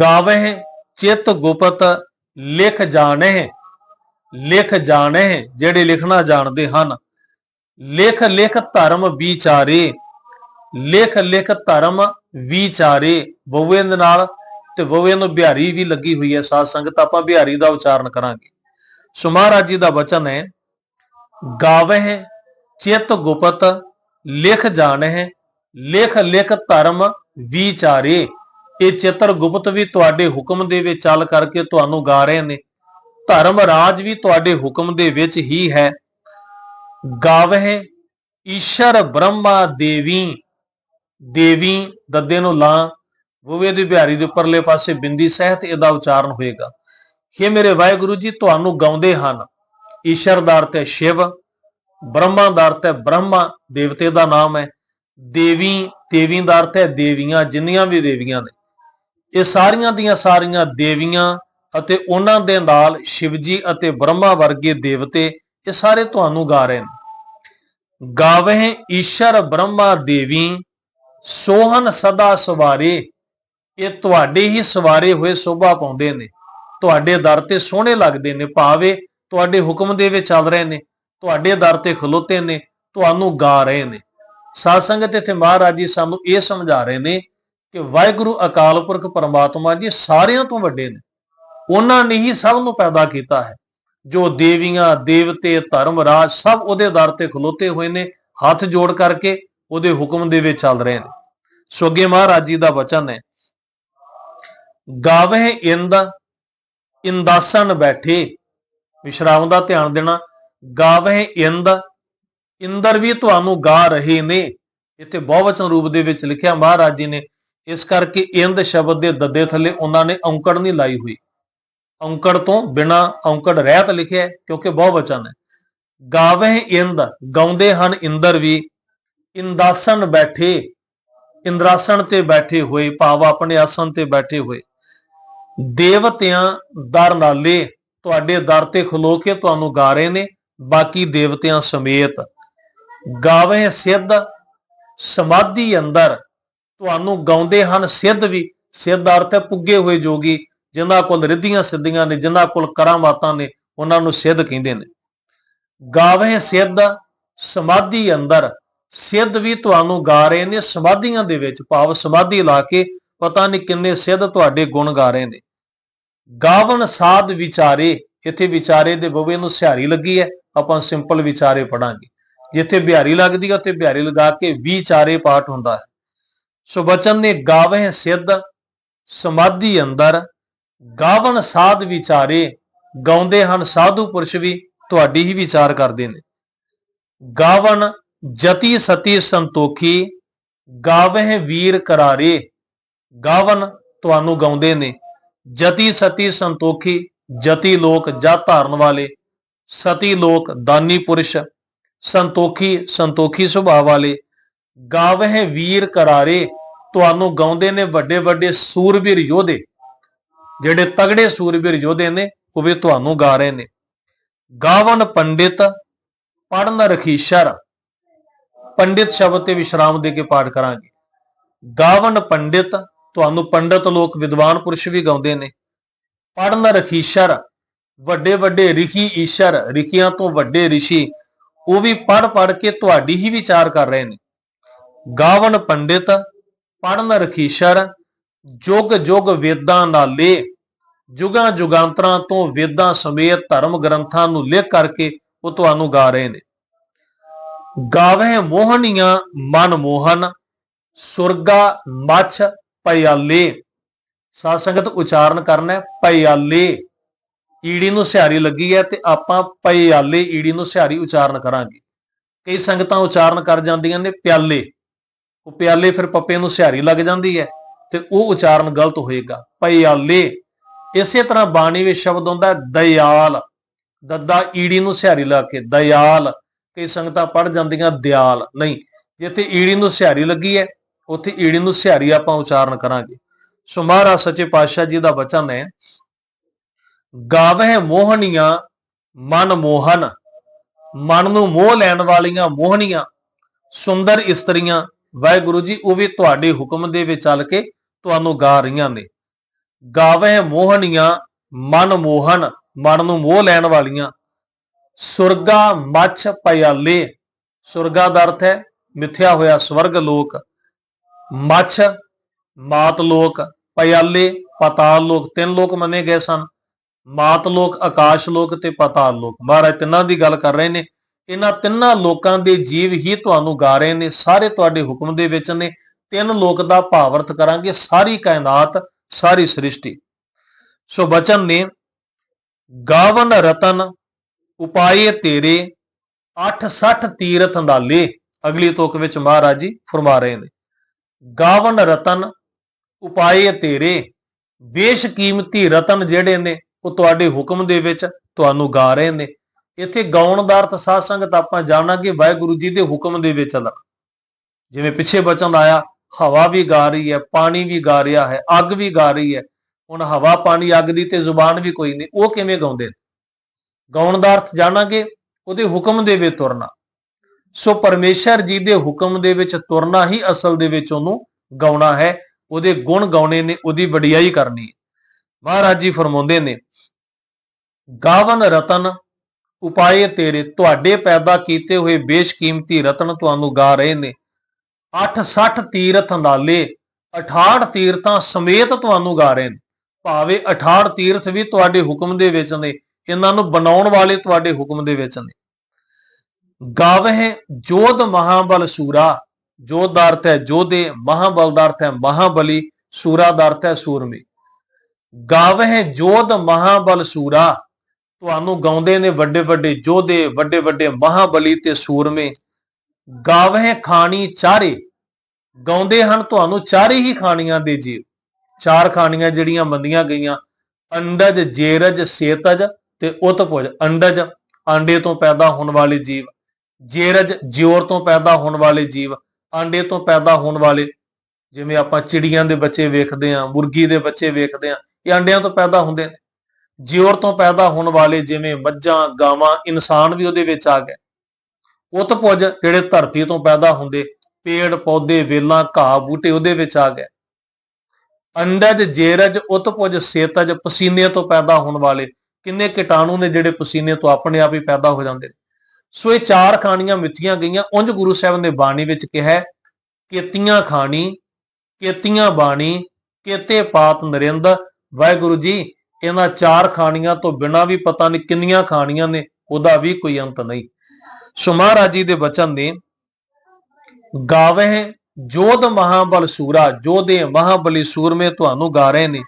ਗਾਵੇ ਚਿਤ ਗੁਪਤ, ਲਿਖ ਜਾਣੇ ਲਿਖ ਜਾਣੇ ਜਿਹੜੇ ਲਿਖਣਾ ਜਾਣਦੇ ਹਨ। ਲਿਖ ਲਿਖ ਧਰਮ ਵਿਚਾਰੇ। ਲੇਖ, ਲਿਖ ਧਰਮ ਵਿਚਾਰੇ। ਬਉਏ ਦੇ ਨਾਲ ਤੇ ਬਉਏ ਨੂੰ ਬਿਹਾਰੀ ਵੀ ਲੱਗੀ ਹੋਈ ਹੈ ਸਾਧ ਸੰਗਤ। ਆਪਾਂ ਬਿਹਾਰੀ ਦਾ ਉਚਾਰਨ ਕਰਾਂਗੇ। ਸੋ ਮਹਾਰਾਜ ਜੀ ਦਾ ਬਚਨ ਹੈ ਗਾਵੇ ਚਿਤ ਗੁਪਤ, ਲਿਖ ਜਾਣੇ ਲਿਖ ਲਿਖ ਧਰਮ ਵਿਚਾਰੇ। ਇਹ ਚਿੱਤਰ ਗੁਪਤ ਵੀ ਤੁਹਾਡੇ ਹੁਕਮ ਦੇ ਵਿੱਚ ਚੱਲ ਕਰਕੇ ਤੁਹਾਨੂੰ ਗਾ ਰਹੇ ਨੇ। ਧਰਮ ਰਾਜ ਵੀ ਤੁਹਾਡੇ ਹੁਕਮ ਦੇ ਵਿੱਚ ਹੀ ਹੈ। ਗਾਵੇ ਈਸ਼ਰ ਬ੍ਰਹਮਾ ਦੇਵੀ ਦੇਵੀ ਦੱਦੇ ਨੂੰ ਲਾਂ, ਬੁਵੇ ਦੀ ਬਿਹਾਰੀ ਦੇ ਉੱਪਰਲੇ ਪਾਸੇ ਬਿੰਦੀ ਸਹਿਤ ਇਹਦਾ ਉਚਾਰਨ ਹੋਏਗਾ। ਇਹ ਮੇਰੇ ਵਾਹਿਗੁਰੂ ਜੀ, ਤੁਹਾਨੂੰ ਗਾਉਂਦੇ ਹਨ। ਈਸ਼ਰ ਦਾ ਅਰਥ ਹੈ ਸ਼ਿਵ ਬ੍ਰਹਮਾ ਦਾ ਅਰਥ ਹੈ ਬ੍ਰਹਮਾ, ਦੇਵਤੇ ਦਾ ਨਾਮ ਹੈ। ਦੇਵੀ ਦੇਵੀ ਦਾ ਅਰਥ ਹੈ ਦੇਵੀਆਂ, ਜਿੰਨੀਆਂ ਵੀ ਦੇਵੀਆਂ ਨੇ। ਇਹ ਸਾਰੀਆਂ ਦੀਆਂ ਸਾਰੀਆਂ ਦੇਵੀਆਂ ਅਤੇ ਉਹਨਾਂ ਦੇ ਨਾਲ ਸ਼ਿਵਜੀ ਅਤੇ ਬ੍ਰਹਮਾ ਵਰਗੇ ਦੇਵਤੇ ਇਹ ਸਾਰੇ ਤੁਹਾਨੂੰ ਗਾ ਰਹੇ ਨੇ। ਗਾਵੇ ਈਸ਼ਰ ਬ੍ਰਹਮਾ ਦੇਵੀ, ਸੋਹਨ ਸਦਾ ਸਵਾਰੇ। ਇਹ ਤੁਹਾਡੇ ਹੀ ਸਵਾਰੇ ਹੋਏ ਸ਼ੋਭਾ ਪਾਉਂਦੇ ਨੇ। ਤੁਹਾਡੇ ਦਰ ਤੇ ਸੋਹਣੇ ਲੱਗਦੇ ਨੇ ਭਾਵੇਂ ਤੁਹਾਡੇ ਹੁਕਮ ਦੇ ਵਿੱਚ ਚੱਲ ਰਹੇ ਨੇ। ਤੁਹਾਡੇ ਦਰ ਤੇ ਖਲੋਤੇ ਨੇ, ਤੁਹਾਨੂੰ ਗਾ ਰਹੇ ਨੇ। ਸਾਧ ਸੰਗਤ ਇੱਥੇ ਮਹਾਰਾਜ ਜੀ ਸਾਨੂੰ ਇਹ ਸਮਝਾ ਰਹੇ ਨੇ ਕਿ ਵਾਹਿਗੁਰੂ ਅਕਾਲ ਪੁਰਖ ਪਰਮਾਤਮਾ ਜੀ ਸਾਰਿਆਂ ਤੋਂ ਵੱਡੇ ਨੇ। ਉਹਨਾਂ ਨੇ ਹੀ ਸਭ ਨੂੰ ਪੈਦਾ ਕੀਤਾ ਹੈ। ਜੋ ਦੇਵੀਆਂ, ਦੇਵਤੇ, ਧਰਮ, ਰਾਜ ਸਭ ਉਹਦੇ ਦਰ ਤੇ ਖਲੋਤੇ ਹੋਏ ਨੇ, ਹੱਥ ਜੋੜ ਕਰਕੇ ਉਹਦੇ ਹੁਕਮ ਦੇ ਵਿੱਚ ਚੱਲ ਰਹੇ ਨੇ। ਸੋ ਅੱਗੇ ਮਹਾਰਾਜ ਜੀ ਦਾ ਬਚਨ ਹੈ ਗਾਵੇ ਇੰਦ, ਇੰਦਾਸਨ ਬੈਠੇ, ਵਿਸ਼ਰਾਮ ਦਾ ਧਿਆਨ ਦੇਣਾ ਗਾਵੇ ਇੰਦ, ਇੰਦਰ ਵੀ ਤੁਹਾਨੂੰ ਗਾ ਰਹੇ ਨੇ। ਇੱਥੇ ਬਹੁਵਚਨ ਰੂਪ ਦੇ ਵਿੱਚ ਲਿਖਿਆ ਮਹਾਰਾਜ ਜੀ ਨੇ, ਇਸ ਕਰਕੇ ਇੰਦ ਸ਼ਬਦ ਦੇ ਦੱਦੇ ਥੱਲੇ ਉਹਨਾਂ ਨੇ ਔਂਕੜ ਨਹੀਂ ਲਾਈ ਹੋਈ। ਔਂਕੜ ਤੋਂ ਬਿਨਾ ਔਂਕੜ ਰਹਿਤ ਲਿਖਿਆ ਕਿਉਂਕਿ ਬਹੁ ਵਚਨ ਹੈ। ਗਾਵੇ ਇੰਦ, ਗਾਉਂਦੇ ਹਨ ਇੰਦਰ ਵੀ ਇੰਦਾਸਨ ਬੈਠੇ ਇੰਦਰਾਸਨ ਤੇ ਬੈਠੇ ਹੋਏ, ਭਾਵ ਆਪਣੇ ਆਸਨ ਤੇ ਬੈਠੇ ਹੋਏ। ਦੇਵਤਿਆਂ ਦਰ ਨਾਲੇ ਤੁਹਾਡੇ ਦਰ ਤੇ ਖਲੋ ਕੇ ਤੁਹਾਨੂੰ ਗਾ ਰਹੇ ਨੇ, ਬਾਕੀ ਦੇਵਤਿਆਂ ਸਮੇਤ। ਗਾਵੇ ਸਿੱਧ, ਸਮਾਧੀ ਅੰਦਰ, ਤੁਹਾਨੂੰ ਗਾਉਂਦੇ ਹਨ ਸਿੱਧ ਵੀ, ਸਿੱਧ ਅਰਥ ਹੈ ਪੁੱਗੇ ਹੋਏ ਜੋਗੀ ਜਿਨ੍ਹਾਂ ਕੋਲ ਰਿੱਧੀਆਂ ਸਿੱਧੀਆਂ ਨੇ, ਜਿਨ੍ਹਾਂ ਕੋਲ ਕਰਾਮਾਤਾਂ ਨੇ, ਉਹਨਾਂ ਨੂੰ ਸਿੱਧ ਕਹਿੰਦੇ ਨੇ। ਗਾਵੇ ਸਿੱਧ ਸਮਾਧੀ ਅੰਦਰ, ਸਿੱਧ ਵੀ ਤੁਹਾਨੂੰ ਗਾ ਰਹੇ ਨੇ, ਸਮਾਧੀਆਂ ਦੇ ਵਿੱਚ ਭਾਵ ਸਮਾਧੀ ਲਾ ਕੇ ਪਤਾ ਨਹੀਂ ਕਿੰਨੇ ਸਿੱਧ ਤੁਹਾਡੇ ਗੁਣ ਗਾ ਰਹੇ ਨੇ। ਗਾਵਨ ਸਾਧ ਵਿਚਾਰੇ, ਇੱਥੇ ਵਿਚਾਰੇ ਦੇ ਬਵੇ ਨੂੰ ਸਿਹਾਰੀ ਲੱਗੀ ਹੈ, ਆਪਾਂ ਸਿੰਪਲ ਵਿਚਾਰੇ ਪੜਾਂਗੇ ਜਿੱਥੇ ਬਿਹਾਰੀ ਲੱਗਦੀ ਹੈ, ਉੱਥੇ ਬਿਹਾਰੀ ਲਗਾ ਕੇ ਵਿਚਾਰੇ ਪਾਠ ਹੁੰਦਾ ਹੈ। ਸੋ ਬਚਨ ਨੇ ਗਾਵੇ ਸਿੱਧ ਸਮਾਧੀ ਅੰਦਰ ਗਾਵਨ ਸਾਧ ਵਿਚਾਰੇ ਗਾਉਂਦੇ ਹਨ ਸਾਧੂ ਪੁਰਸ਼ ਵੀ, ਤੁਹਾਡੀ ਹੀ ਵਿਚਾਰ ਕਰਦੇ ਨੇ। ਗਾਵਨ ਜਤੀ ਸਤੀ ਸੰਤੋਖੀ, ਗਾਵਹਿ ਵੀਰ ਕਰਾਰੇ। ਗਾਵਨ ਤੁਹਾਨੂੰ ਗਾਉਂਦੇ ਨੇ। ਜਤੀ ਸਤੀ ਸੰਤੋਖੀ, ਜਤੀ ਲੋਕ ਜਤ ਧਾਰਨ ਵਾਲੇ। ਸਤੀ ਲੋਕ ਦਾਨੀ ਪੁਰਸ਼, ਸੰਤੋਖੀ ਸੰਤੋਖੀ ਸੁਭਾਅ ਵਾਲੇ। ਗਾਵਹਿ ਵੀਰ ਕਰਾਰੇ, ਤੁਹਾਨੂੰ ਗਾਉਂਦੇ ਨੇ ਵੱਡੇ ਵੱਡੇ ਸੂਰਬੀਰ ਯੋਧੇ। ਜਿਹੜੇ ਤਗੜੇ ਸੂਰਬੀਰ ਯੋਧੇ ਨੇ, ਉਹ ਵੀ ਤੁਹਾਨੂੰ ਗਾ ਰਹੇ ਨੇ। ਗਾਵਨ ਪੰਡਿਤ ਪੜਨ ਰਖੀਸ਼ਰ ਪੰਡਿਤ ਸ਼ਬਦ ਤੇ ਵਿਸ਼ਰਾਮ ਦੇ ਕੇ ਪਾਠ ਕਰਾਂਗੇ। ਗਾਵਨ ਪੰਡਿਤ, ਤੁਹਾਨੂੰ ਪੰਡਿਤ ਲੋਕ ਵਿਦਵਾਨ ਪੁਰਸ਼ ਵੀ ਗਾਉਂਦੇ ਨੇ। ਪੜਨ ਰਖੀਸ਼ਰ ਵੱਡੇ ਵੱਡੇ ਰਿਖੀ ਈਸ਼ਰ, ਰਿਖੀਆਂ ਤੋਂ ਵੱਡੇ ਰਿਸ਼ੀ, ਉਹ ਵੀ ਪੜ ਪੜ ਕੇ ਤੁਹਾਡੀ ਹੀ ਵਿਚਾਰ ਕਰ ਰਹੇ ਨੇ। ਗਾਵਨ ਪੰਡਿਤ ਪੜਨ ਰਖੀਸ਼ਰ ਜੁਗ ਜੁਗ ਵੇਦਾਂ ਨਾਲੇ, ਜੁਗਾਂ ਜੁਗਾਂਤਰਾਂ ਤੋਂ ਵੇਦਾਂ ਸਮੇਤ ਧਰਮ ਗ੍ਰੰਥਾਂ ਨੂੰ ਲਿਖ ਕਰਕੇ ਉਹ ਤੁਹਾਨੂੰ ਗਾ ਰਹੇ ਨੇ। ਗਾਵੇ ਮੋਹਨੀਆਂ ਮਨ ਮੋਹਨ, ਸੁਰਗਾ ਮੱਛ ਪਿਆਲੇ ਸਾਧ ਸੰਗਤ ਉਚਾਰਨ ਕਰਨਾ ਹੈ ਪਿਆਲੇ ਈੜੀ ਨੂੰ ਸਿਹਾਰੀ ਲੱਗੀ ਹੈ ਤੇ ਆਪਾਂ ਪਿਆਲੇ ਈੜੀ ਨੂੰ ਸਿਹਾਰੀ ਉਚਾਰਨ ਕਰਾਂਗੇ। ਕਈ ਸੰਗਤਾਂ ਉਚਾਰਨ ਕਰ ਜਾਂਦੀਆਂ ਨੇ, ਪਿਆਲੇ। ਉਹ ਪਿਆਲੇ ਫਿਰ ਪੱਪੇ ਨੂੰ ਸਿਹਾਰੀ ਲੱਗ ਜਾਂਦੀ ਹੈ। ਤੇ ਉਹ ਉਚਾਰਨ ਗਲਤ ਹੋਏਗਾ। ਪਿਆਲੇ ਇਸੇ ਤਰ੍ਹਾਂ ਬਾਣੀ ਵਿੱਚ ਸ਼ਬਦ ਹੁੰਦਾ ਦਇਆਲ। ਦੱਦਾ ਈੜੀ ਨੂੰ ਸਿਹਾਰੀ ਲਾ ਕੇ, ਦਇਆਲ। ਕਈ ਸੰਗਤਾਂ ਪੜ ਜਾਂਦੀਆਂ, ਦਿਆਲ। ਨਹੀਂ, ਜਿੱਥੇ ਈੜੀ ਨੂੰ ਸਿਹਾਰੀ ਲੱਗੀ ਹੈ, ਉੱਥੇ ਈੜੀ ਨੂੰ ਸਿਹਾਰੀ ਆਪਾਂ ਉਚਾਰਨ ਕਰਾਂਗੇ। ਸੋ ਮਹਾਰਾਜ ਸੱਚੇ ਪਾਤਸ਼ਾਹ ਜੀ ਦਾ ਬਚਨ ਹੈ, ਗਾਵਹਿ ਮੋਹਣੀਆਂ, ਮਨ ਮੋਹਨ। ਮਨ ਨੂੰ ਮੋਹ ਲੈਣ ਵਾਲੀਆਂ ਮੋਹਣੀਆਂ, ਸੁੰਦਰ ਇਸਤਰੀਆਂ। ਵਾਹਿਗੁਰੂ ਜੀ, ਉਹ ਵੀ ਤੁਹਾਡੇ ਹੁਕਮ ਦੇ ਵਿੱਚ ਚੱਲ ਕੇ ਤੁਹਾਨੂੰ ਗਾ ਰਹੀਆਂ ਨੇ। ਗਾਵਹਿ ਮੋਹਣੀਆਂ, ਮਨ ਮੋਹਨ ਮਨ ਨੂੰ ਮੋਹ ਲੈਣ ਵਾਲੀਆਂ। ਸੁਰਗਾ ਮੱਛ ਪਿਆਲੇ। ਸੁਰਗਾ ਦਾ ਅਰਥ ਹੈ ਮਿੱਥਿਆ ਹੋਇਆ ਸਵਰਗ ਲੋਕ। ਮੱਛ, ਮਾਤ ਲੋਕ, ਪਿਆਲੇ, ਪਤਾਲ ਲੋਕ ਤਿੰਨ ਲੋਕ ਮੰਨੇ ਗਏ ਸਨ। ਮਾਤ ਲੋਕ, ਆਕਾਸ਼ ਲੋਕ ਤੇ ਪਤਾਲ ਲੋਕ। ਮਹਾਰਾਜ ਤਿੰਨਾਂ ਦੀ ਗੱਲ ਕਰ ਰਹੇ ਨੇ। ਇਹਨਾਂ ਤਿੰਨਾਂ ਲੋਕਾਂ ਦੇ ਜੀਵ ਹੀ ਤੁਹਾਨੂੰ ਗਾ ਰਹੇ ਨੇ। ਸਾਰੇ ਤੁਹਾਡੇ ਹੁਕਮ ਦੇ ਵਿੱਚ ਨੇ। ਤਿੰਨ ਲੋਕ ਦਾ ਭਾਵਰਤ ਕਰਾਂਗੇ, ਸਾਰੀ ਕਾਇਨਾਤ, ਸਾਰੀ ਸ੍ਰਿਸ਼ਟੀ। ਸੋ ਬਚਨ ਨੇ, ਗਾਵਨ ਰਤਨ ਉਪਾਏ ਤੇਰੇ 860 ਤੀਰਥ ਅੰਦਾਲੇ ਅਗਲੀ ਤੋਕ ਵਿੱਚ ਮਹਾਰਾਜ ਜੀ ਫਰਮਾ ਰਹੇ ਨੇ। ਗਾਵਨ ਰਤਨ ਉਪਾਏ ਤੇਰੇ ਬੇਸ਼ਕੀਮਤੀ ਰਤਨ ਜਿਹੜੇ ਨੇ, ਉਹ ਤੁਹਾਡੇ ਹੁਕਮ ਦੇ ਵਿੱਚ ਤੁਹਾਨੂੰ ਗਾ ਰਹੇ ਨੇ। ਇੱਥੇ ਗਾਉਣ ਦਾ ਅਰਥ ਸਾਧ ਸੰਗਤ ਆਪਾਂ ਜਾਣਾਂਗੇ, ਵਾਹਿਗੁਰੂ ਜੀ ਦੇ ਹੁਕਮ ਦੇ ਵਿੱਚ ਦਾ ਜਿਵੇਂ ਪਿੱਛੇ ਬਚਨ ਆਇਆ ਹਵਾ ਵੀ ਗਾ ਰਹੀ ਹੈ, ਪਾਣੀ ਵੀ ਗਾ ਰਿਹਾ ਹੈ, ਅੱਗ ਵੀ ਗਾ ਰਹੀ ਹੈ। ਹੁਣ ਹਵਾ, ਪਾਣੀ, ਅੱਗ ਦੀ ਤੇ ਜ਼ੁਬਾਨ ਵੀ ਕੋਈ ਨਹੀਂ, ਉਹ ਕਿਵੇਂ ਗਾਉਂਦੇ ਨੇ? ਗਾਉਣ ਦਾ ਅਰਥ ਜਾਣਾਂਗੇ, ਉਹਦੇ ਹੁਕਮ ਦੇ ਵਿੱਚ ਤੁਰਨਾ। ਸੋ ਪਰਮੇਸ਼ਰ ਜੀ ਦੇ ਹੁਕਮ ਦੇ ਵਿੱਚ ਤੁਰਨਾ ਹੀ ਅਸਲ ਦੇ ਵਿੱਚ ਉਹਨੂੰ ਗਾਉਣਾ ਹੈ, ਉਹਦੇ ਗੁਣ ਗਾਉਣੇ ਨੇ, ਉਹਦੀ ਵਡਿਆਈ ਕਰਨੀ ਹੈ। ਮਹਾਰਾਜ ਜੀ ਫਰਮਾਉਂਦੇ ਨੇ, ਗਾਵਨ ਰਤਨ, ਉਪਾਏ ਤੇਰੇ, ਤੁਹਾਡੇ ਪੈਦਾ ਕੀਤੇ ਹੋਏ ਬੇਸ਼ਕੀਮਤੀ ਰਤਨ ਤੁਹਾਨੂੰ ਗਾ ਰਹੇ ਨੇ। 860 ਤੀਰਥ ਅੰਦਾਲੇ 68 ਤੀਰਥਾਂ ਸਮੇਤ ਤੁਹਾਨੂੰ ਗਾ ਰਹੇ ਨੇ। ਭਾਵੇਂ 68 ਤੀਰਥ ਵੀ ਤੁਹਾਡੇ ਹੁਕਮ ਦੇ ਵਿੱਚ ਨੇ, ਇਹਨਾਂ ਨੂੰ ਬਣਾਉਣ ਵਾਲੇ ਤੁਹਾਡੇ ਹੁਕਮ ਦੇ ਵਿੱਚ ਨੇ। ਗਾਵਹਿ ਜੋਧ ਮਹਾਬਲ ਸੂਰਾ ਜੋਧ ਦਾ ਅਰਥ ਹੈ ਜੋਧੇ ਮਹਾਬਲ ਦਾ ਅਰਥ ਹੈ ਮਹਾਬਲੀ ਸੂਰਾ ਦਾ ਅਰਥ ਹੈ ਸੂਰਮੇ। ਗਾਵਹਿ ਜੋਧ ਮਹਾਬਲ ਸੂਰਾ, ਤੁਹਾਨੂੰ ਗਾਉਂਦੇ ਨੇ ਵੱਡੇ ਵੱਡੇ ਜੋਧੇ ਵੱਡੇ ਵੱਡੇ ਮਹਾਬਲੀ ਤੇ ਸੂਰਮੇ। ਗਾਵਹਿ ਖਾਣੀ ਚਾਰੇ ਗਾਉਂਦੇ ਹਨ, ਤੁਹਾਨੂੰ ਚਾਰੇ ਹੀ ਖਾਣੀਆਂ ਦੇ ਜੀਵ ਚਾਰ ਖਾਣੀਆਂ ਜਿਹੜੀਆਂ ਮੰਦੀਆਂ ਗਈਆਂ, ਅੰਡਜ, ਜੇਰਜ, ਸੇਤਜ ਤੇ ਉਤਪੁਜ ਅੰਡਜ, ਆਂਡੇ ਤੋਂ ਪੈਦਾ ਹੋਣ ਵਾਲੇ ਜੀਵ। ਜੇਰਜ, ਜਿਉਰ ਤੋਂ ਪੈਦਾ ਹੋਣ ਵਾਲੇ ਜੀਵ। ਆਂਡੇ ਤੋਂ ਪੈਦਾ ਹੋਣ ਵਾਲੇ, ਜਿਵੇਂ ਆਪਾਂ ਚਿੜੀਆਂ ਦੇ ਬੱਚੇ ਵੇਖਦੇ ਆਂ ਮੁਰਗੀ ਦੇ ਬੱਚੇ ਵੇਖਦੇ ਆਂ ਇਹ ਆਂਡਿਆਂ ਤੋਂ ਪੈਦਾ ਹੁੰਦੇ ਨੇ। ਜਿਉਰ ਤੋਂ ਪੈਦਾ ਹੋਣ ਵਾਲੇ ਜਿਵੇਂ ਮੱਝਾਂ, ਗਾਵਾਂ, ਇਨਸਾਨ ਵੀ ਉਹਦੇ ਵਿੱਚ ਆ ਗਏ। ਉਤਪੁਜ ਜਿਹੜੇ ਧਰਤੀ ਤੋਂ ਪੈਦਾ ਹੁੰਦੇ ਪੇੜ, ਪੌਦੇ, ਵੇਲਾਂ, ਘਾਹ, ਬੂਟੇ ਉਹਦੇ ਵਿੱਚ ਆ ਗਏ। ਅੰਡਜ, ਜੇਰਜ, ਉਤਪੁਜ, ਸੇਤਜ ਪਸੀਨੇ ਤੋਂ ਪੈਦਾ ਹੋਣ ਵਾਲੇ ਕਿੰਨੇ ਕੀਟਾਣੂ ਨੇ ਜਿਹੜੇ ਪਸੀਨੇ ਤੋਂ ਆਪਣੇ ਆਪ ਹੀ ਪੈਦਾ ਹੋ ਜਾਂਦੇ ਨੇ? ਸੋ ਇਹ ਚਾਰ ਖਾਣੀਆਂ ਮਿੱਥੀਆਂ ਗਈਆਂ। ਉਂਝ ਗੁਰੂ ਸਾਹਿਬ ਨੇ ਬਾਣੀ ਵਿੱਚ ਕਿਹਾ ਕੇਤੀਆਂ ਖਾਣੀ, ਕੇਤੀਆਂ ਬਾਣੀ, ਕੇਤੇ ਪਾਤ ਨਰਿੰਦ। ਵਾਹਿਗੁਰੂ ਜੀ, ਇਹਨਾਂ ਚਾਰ ਖਾਣੀਆਂ ਤੋਂ ਬਿਨਾਂ ਵੀ ਪਤਾ ਨਹੀਂ ਕਿੰਨੀਆਂ ਖਾਣੀਆਂ ਨੇ, ਉਹਦਾ ਵੀ ਕੋਈ ਅੰਤ ਨਹੀਂ। ਸੋ ਮਹਾਰਾਜ ਜੀ ਦੇ ਬਚਨ ਨੇ ਗਾਵਹਿ, ਜੋਧ ਮਹਾਬਲ ਸੂਰਾ, ਜੋਧੇ ਮਹਾਬਲੀ ਸੂਰਮੇ ਤੁਹਾਨੂੰ ਗਾ ਰਹੇ ਨੇ।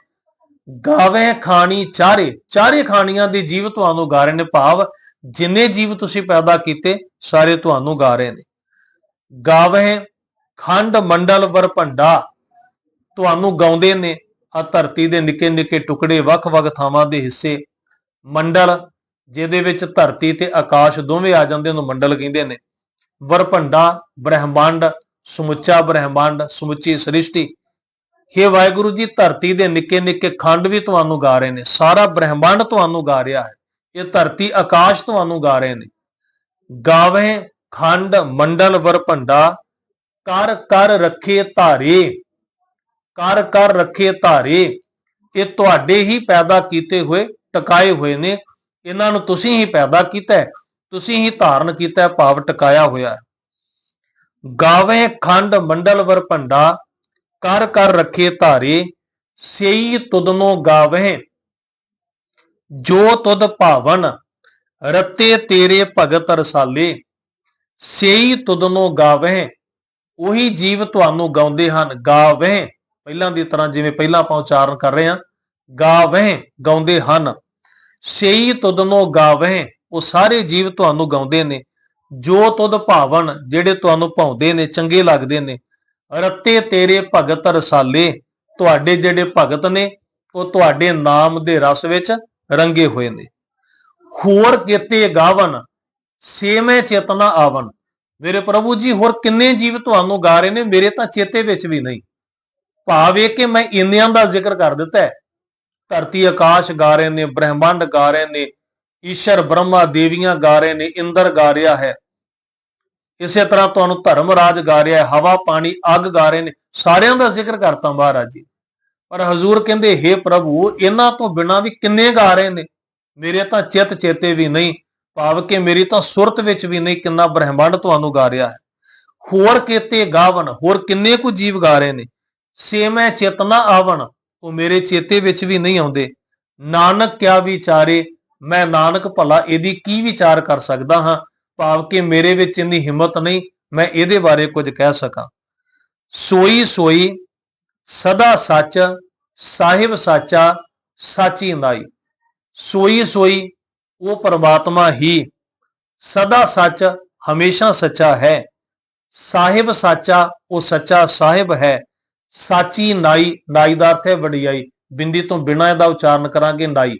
ਗਾਵਹਿ ਖਾਣੀ ਚਾਰੇ ਚਾਰੇ ਖਾਣੀਆਂ ਦੇ ਜੀਵ ਤੁਹਾਨੂੰ ਗਾ ਰਹੇ ਨੇ। ਭਾਵ ਜਿੰਨੇ ਜੀਵ ਤੁਸੀਂ ਪੈਦਾ ਕੀਤੇ, ਸਾਰੇ ਤੁਹਾਨੂੰ ਗਾ ਰਹੇ ਨੇ। ਗਾਵਹਿ ਖੰਡ ਮੰਡਲ ਵਰ ਭੰਡਾ, ਤੁਹਾਨੂੰ ਗਾਉਂਦੇ ਨੇ। ਆ ਧਰਤੀ ਦੇ ਨਿੱਕੇ ਨਿੱਕੇ ਟੁਕੜੇ ਵੱਖ-ਵੱਖ ਥਾਵਾਂ ਦੇ ਹਿੱਸੇ। ਮੰਡਲ, ਜਿਹਦੇ ਵਿੱਚ ਧਰਤੀ ਤੇ ਆਕਾਸ਼ ਦੋਵੇਂ ਆ ਜਾਂਦੇ ਉਹਨੂੰ ਮੰਡਲ ਕਹਿੰਦੇ ਨੇ। ਵਰਪੰਡਾ ਬ੍ਰਹਿਮੰਡ, ਸਮੁੱਚਾ ਬ੍ਰਹਿਮੰਡ, ਸਮੁੱਚੀ ਸ੍ਰਿਸ਼ਟੀ। हे ਵਾਹਿਗੁਰੂ ਜੀ, ਧਰਤੀ ਦੇ ਨਿੱਕੇ ਨਿੱਕੇ ਖੰਡ ਵੀ ਤੁਹਾਨੂੰ ਗਾ ਰਹੇ ਨੇ। ਸਾਰਾ ਬ੍ਰਹਿਮੰਡ ਤੁਹਾਨੂੰ ਗਾ ਰਿਹਾ ਹੈ। ਇਹ ਧਰਤੀ ਆਕਾਸ਼ ਤੁਹਾਨੂੰ ਗਾ ਰਹੇ ਨੇ। ਗਾਵੇ ਖੰਡ ਮੰਡਲ ਵਰਪੰਡਾ ਕਰ ਕਰ ਰੱਖੇ ਧਾਰੇ। ਕਰ ਕਰ ਰੱਖੇ ਧਾਰੇ। ਇਹ ਤੁਹਾਡੇ ਹੀ ਪੈਦਾ ਕੀਤੇ ਹੋਏ, ਟਿਕਾਏ ਹੋਏ ਨੇ। ਇਹਨਾਂ ਨੂੰ ਤੁਸੀਂ ਹੀ ਪੈਦਾ ਕੀਤਾ ਹੈ। ਤੁਸੀਂ ਹੀ ਧਾਰਨ ਕੀਤਾ ਭਾਵ ਟਿਕਾਇਆ ਹੋਇਆ ਹੈ। ਗਾਵੇ ਖੰਡ ਮੰਡਲ ਵਰ ਭੰਡਾ, ਕਰ ਕਰ ਰੱਖੇ ਧਾਰੇ, ਸਈ ਤੁਦਨੋ ਗਾਵੇ ਜੋ ਤੁਦ ਭਾਵਨ, ਰਤੇ ਤੇਰੇ ਭਗਤ ਰਸਾਲੇ, ਸਈ ਤੁਦਨੋ ਗਾਵੇ ਉਹੀ ਜੀਵ ਤੁਹਾਨੂੰ ਗਾਉਂਦੇ ਹਨ ਗਾਵੇ ਪਹਿਲਾਂ ਦੀ ਤਰ੍ਹਾਂ ਜਿਵੇਂ ਪਹਿਲਾਂ ਆਪਾਂ ਉਚਾਰਨ ਕਰ ਰਹੇ ਹਾਂ ਗਾਵੇ ਗਾਉਂਦੇ ਹਨ। ਸਈ ਤੁਦਨੋ ਗਾਵੇ ਉਹ ਸਾਰੇ ਜੀਵ ਤੁਹਾਨੂੰ ਗਾਉਂਦੇ ਨੇ, ਜੋ ਤੁਦ ਭਾਵਨ ਜਿਹੜੇ ਤੁਹਾਨੂੰ ਭਾਉਂਦੇ ਨੇ, ਚੰਗੇ ਲੱਗਦੇ ਨੇ। ਰੱਤੇ ਤੇਰੇ ਭਗਤ ਰਸਾਲੇ, ਤੁਹਾਡੇ ਜਿਹੜੇ ਭਗਤ ਨੇ, ਉਹ ਤੁਹਾਡੇ ਨਾਮ ਦੇ ਰਸ ਵਿੱਚ ਰੰਗੇ ਹੋਏ ਨੇ। ਹੋਰ ਕੀਤੇ ਗਾਵਨ ਸੇਮੈ ਚੇਤਨਾ ਆਵਨ। ਮੇਰੇ ਪ੍ਰਭੂ ਜੀ, ਹੋਰ ਕਿੰਨੇ ਜੀਵ ਤੁਹਾਨੂੰ ਗਾ ਰਹੇ ਨੇ, ਮੇਰੇ ਤਾਂ ਚੇਤੇ ਵਿੱਚ ਵੀ ਨਹੀਂ। ਭਾਵ ਇਹ ਕਿ ਮੈਂ ਇੰਨਿਆਂ ਦਾ ਜ਼ਿਕਰ ਕਰ ਦਿੱਤਾ ਹੈ। ਧਰਤੀ ਆਕਾਸ਼ ਗਾ ਰਹੇ ਨੇ, ਬ੍ਰਹਿਮੰਡ ਗਾ ਰਹੇ ਨੇ ਈਸ਼ਰ ਬ੍ਰਹਮਾ ਦੇਵੀਆਂ ਗਾ ਰਹੇ ਨੇ, ਇੰਦਰ ਗਾ ਰਿਹਾ ਹੈ। ਇਸੇ ਤਰ੍ਹਾਂ ਤੁਹਾਨੂੰ ਧਰਮ ਰਾਜ ਗਾ ਰਿਹਾ ਹੈ, ਹਵਾ, ਪਾਣੀ, ਅੱਗ ਗਾ ਰਹੇ ਨੇ। ਸਾਰਿਆਂ ਦਾ ਜ਼ਿਕਰ ਕਰਤਾ ਮਹਾਰਾਜ ਜੀ। ਪਰ ਹਜ਼ੂਰ ਕਹਿੰਦੇ हे ਪ੍ਰਭੂ, ਇਹਨਾਂ ਤੋਂ ਬਿਨਾਂ ਵੀ ਕਿੰਨੇ ਗਾ ਰਹੇ ਨੇ? ਮੇਰੇ ਤਾਂ ਚਿੱਤ ਚੇਤੇ ਵੀ ਨਹੀਂ ਭਾਵ ਕਿ ਮੇਰੀ ਤਾਂ ਸੁਰਤ ਵਿੱਚ ਵੀ ਨਹੀਂ, ਕਿੰਨਾ ਬ੍ਰਹਿਮੰਡ ਤੁਹਾਨੂੰ ਗਾ ਰਿਹਾ ਹੈ। ਹੋਰ ਕੀਤੇ ਗਾਵਨ, ਹੋਰ ਕਿੰਨੇ ਕੁ ਜੀਵ ਗਾ ਰਹੇ ਨੇ? ਸੇਮੈ ਚੇਤਨਾ ਆਵਣ, ਉਹ ਮੇਰੇ ਚੇਤੇ ਵਿੱਚ ਵੀ ਨਹੀਂ ਆਉਂਦੇ। ਨਾਨਕ ਕਿਆ ਵਿਚਾਰੇ ਮੈਂ ਨਾਨਕ ਭਲਾ ਇਹਦੀ ਕੀ ਵਿਚਾਰ ਕਰ ਸਕਦਾ ਹਾਂ? ਭਾਵ ਕਿ ਮੇਰੇ ਵਿੱਚ ਇੰਨੀ ਹਿੰਮਤ ਨਹੀਂ, ਮੈਂ ਇਹਦੇ ਬਾਰੇ ਕੁਝ ਕਹਿ ਸਕਾਂ। ਸੋਈ ਸੋਈ, ਸਦਾ ਸੱਚ, ਸਾਹਿਬ ਸਾਚਾ, ਸਾਚੀ ਨਾਈ। ਸੋਈ ਸੋਈ, ਉਹ ਪਰਮਾਤਮਾ ਹੀ। ਸਦਾ ਸੱਚ, ਹਮੇਸ਼ਾ ਸੱਚਾ ਹੈ। ਸਾਹਿਬ ਸਾਚਾ, ਉਹ ਸੱਚਾ ਸਾਹਿਬ ਹੈ। ਸਾਚੀ ਨਾਈ ਨਾਈ ਦਾ ਅਰਥ ਹੈ ਵਡਿਆਈ। ਬਿੰਦੀ ਤੋਂ ਬਿਨਾਂ ਇਹਦਾ ਉਚਾਰਨ ਕਰਾਂਗੇ ਨਾਈ।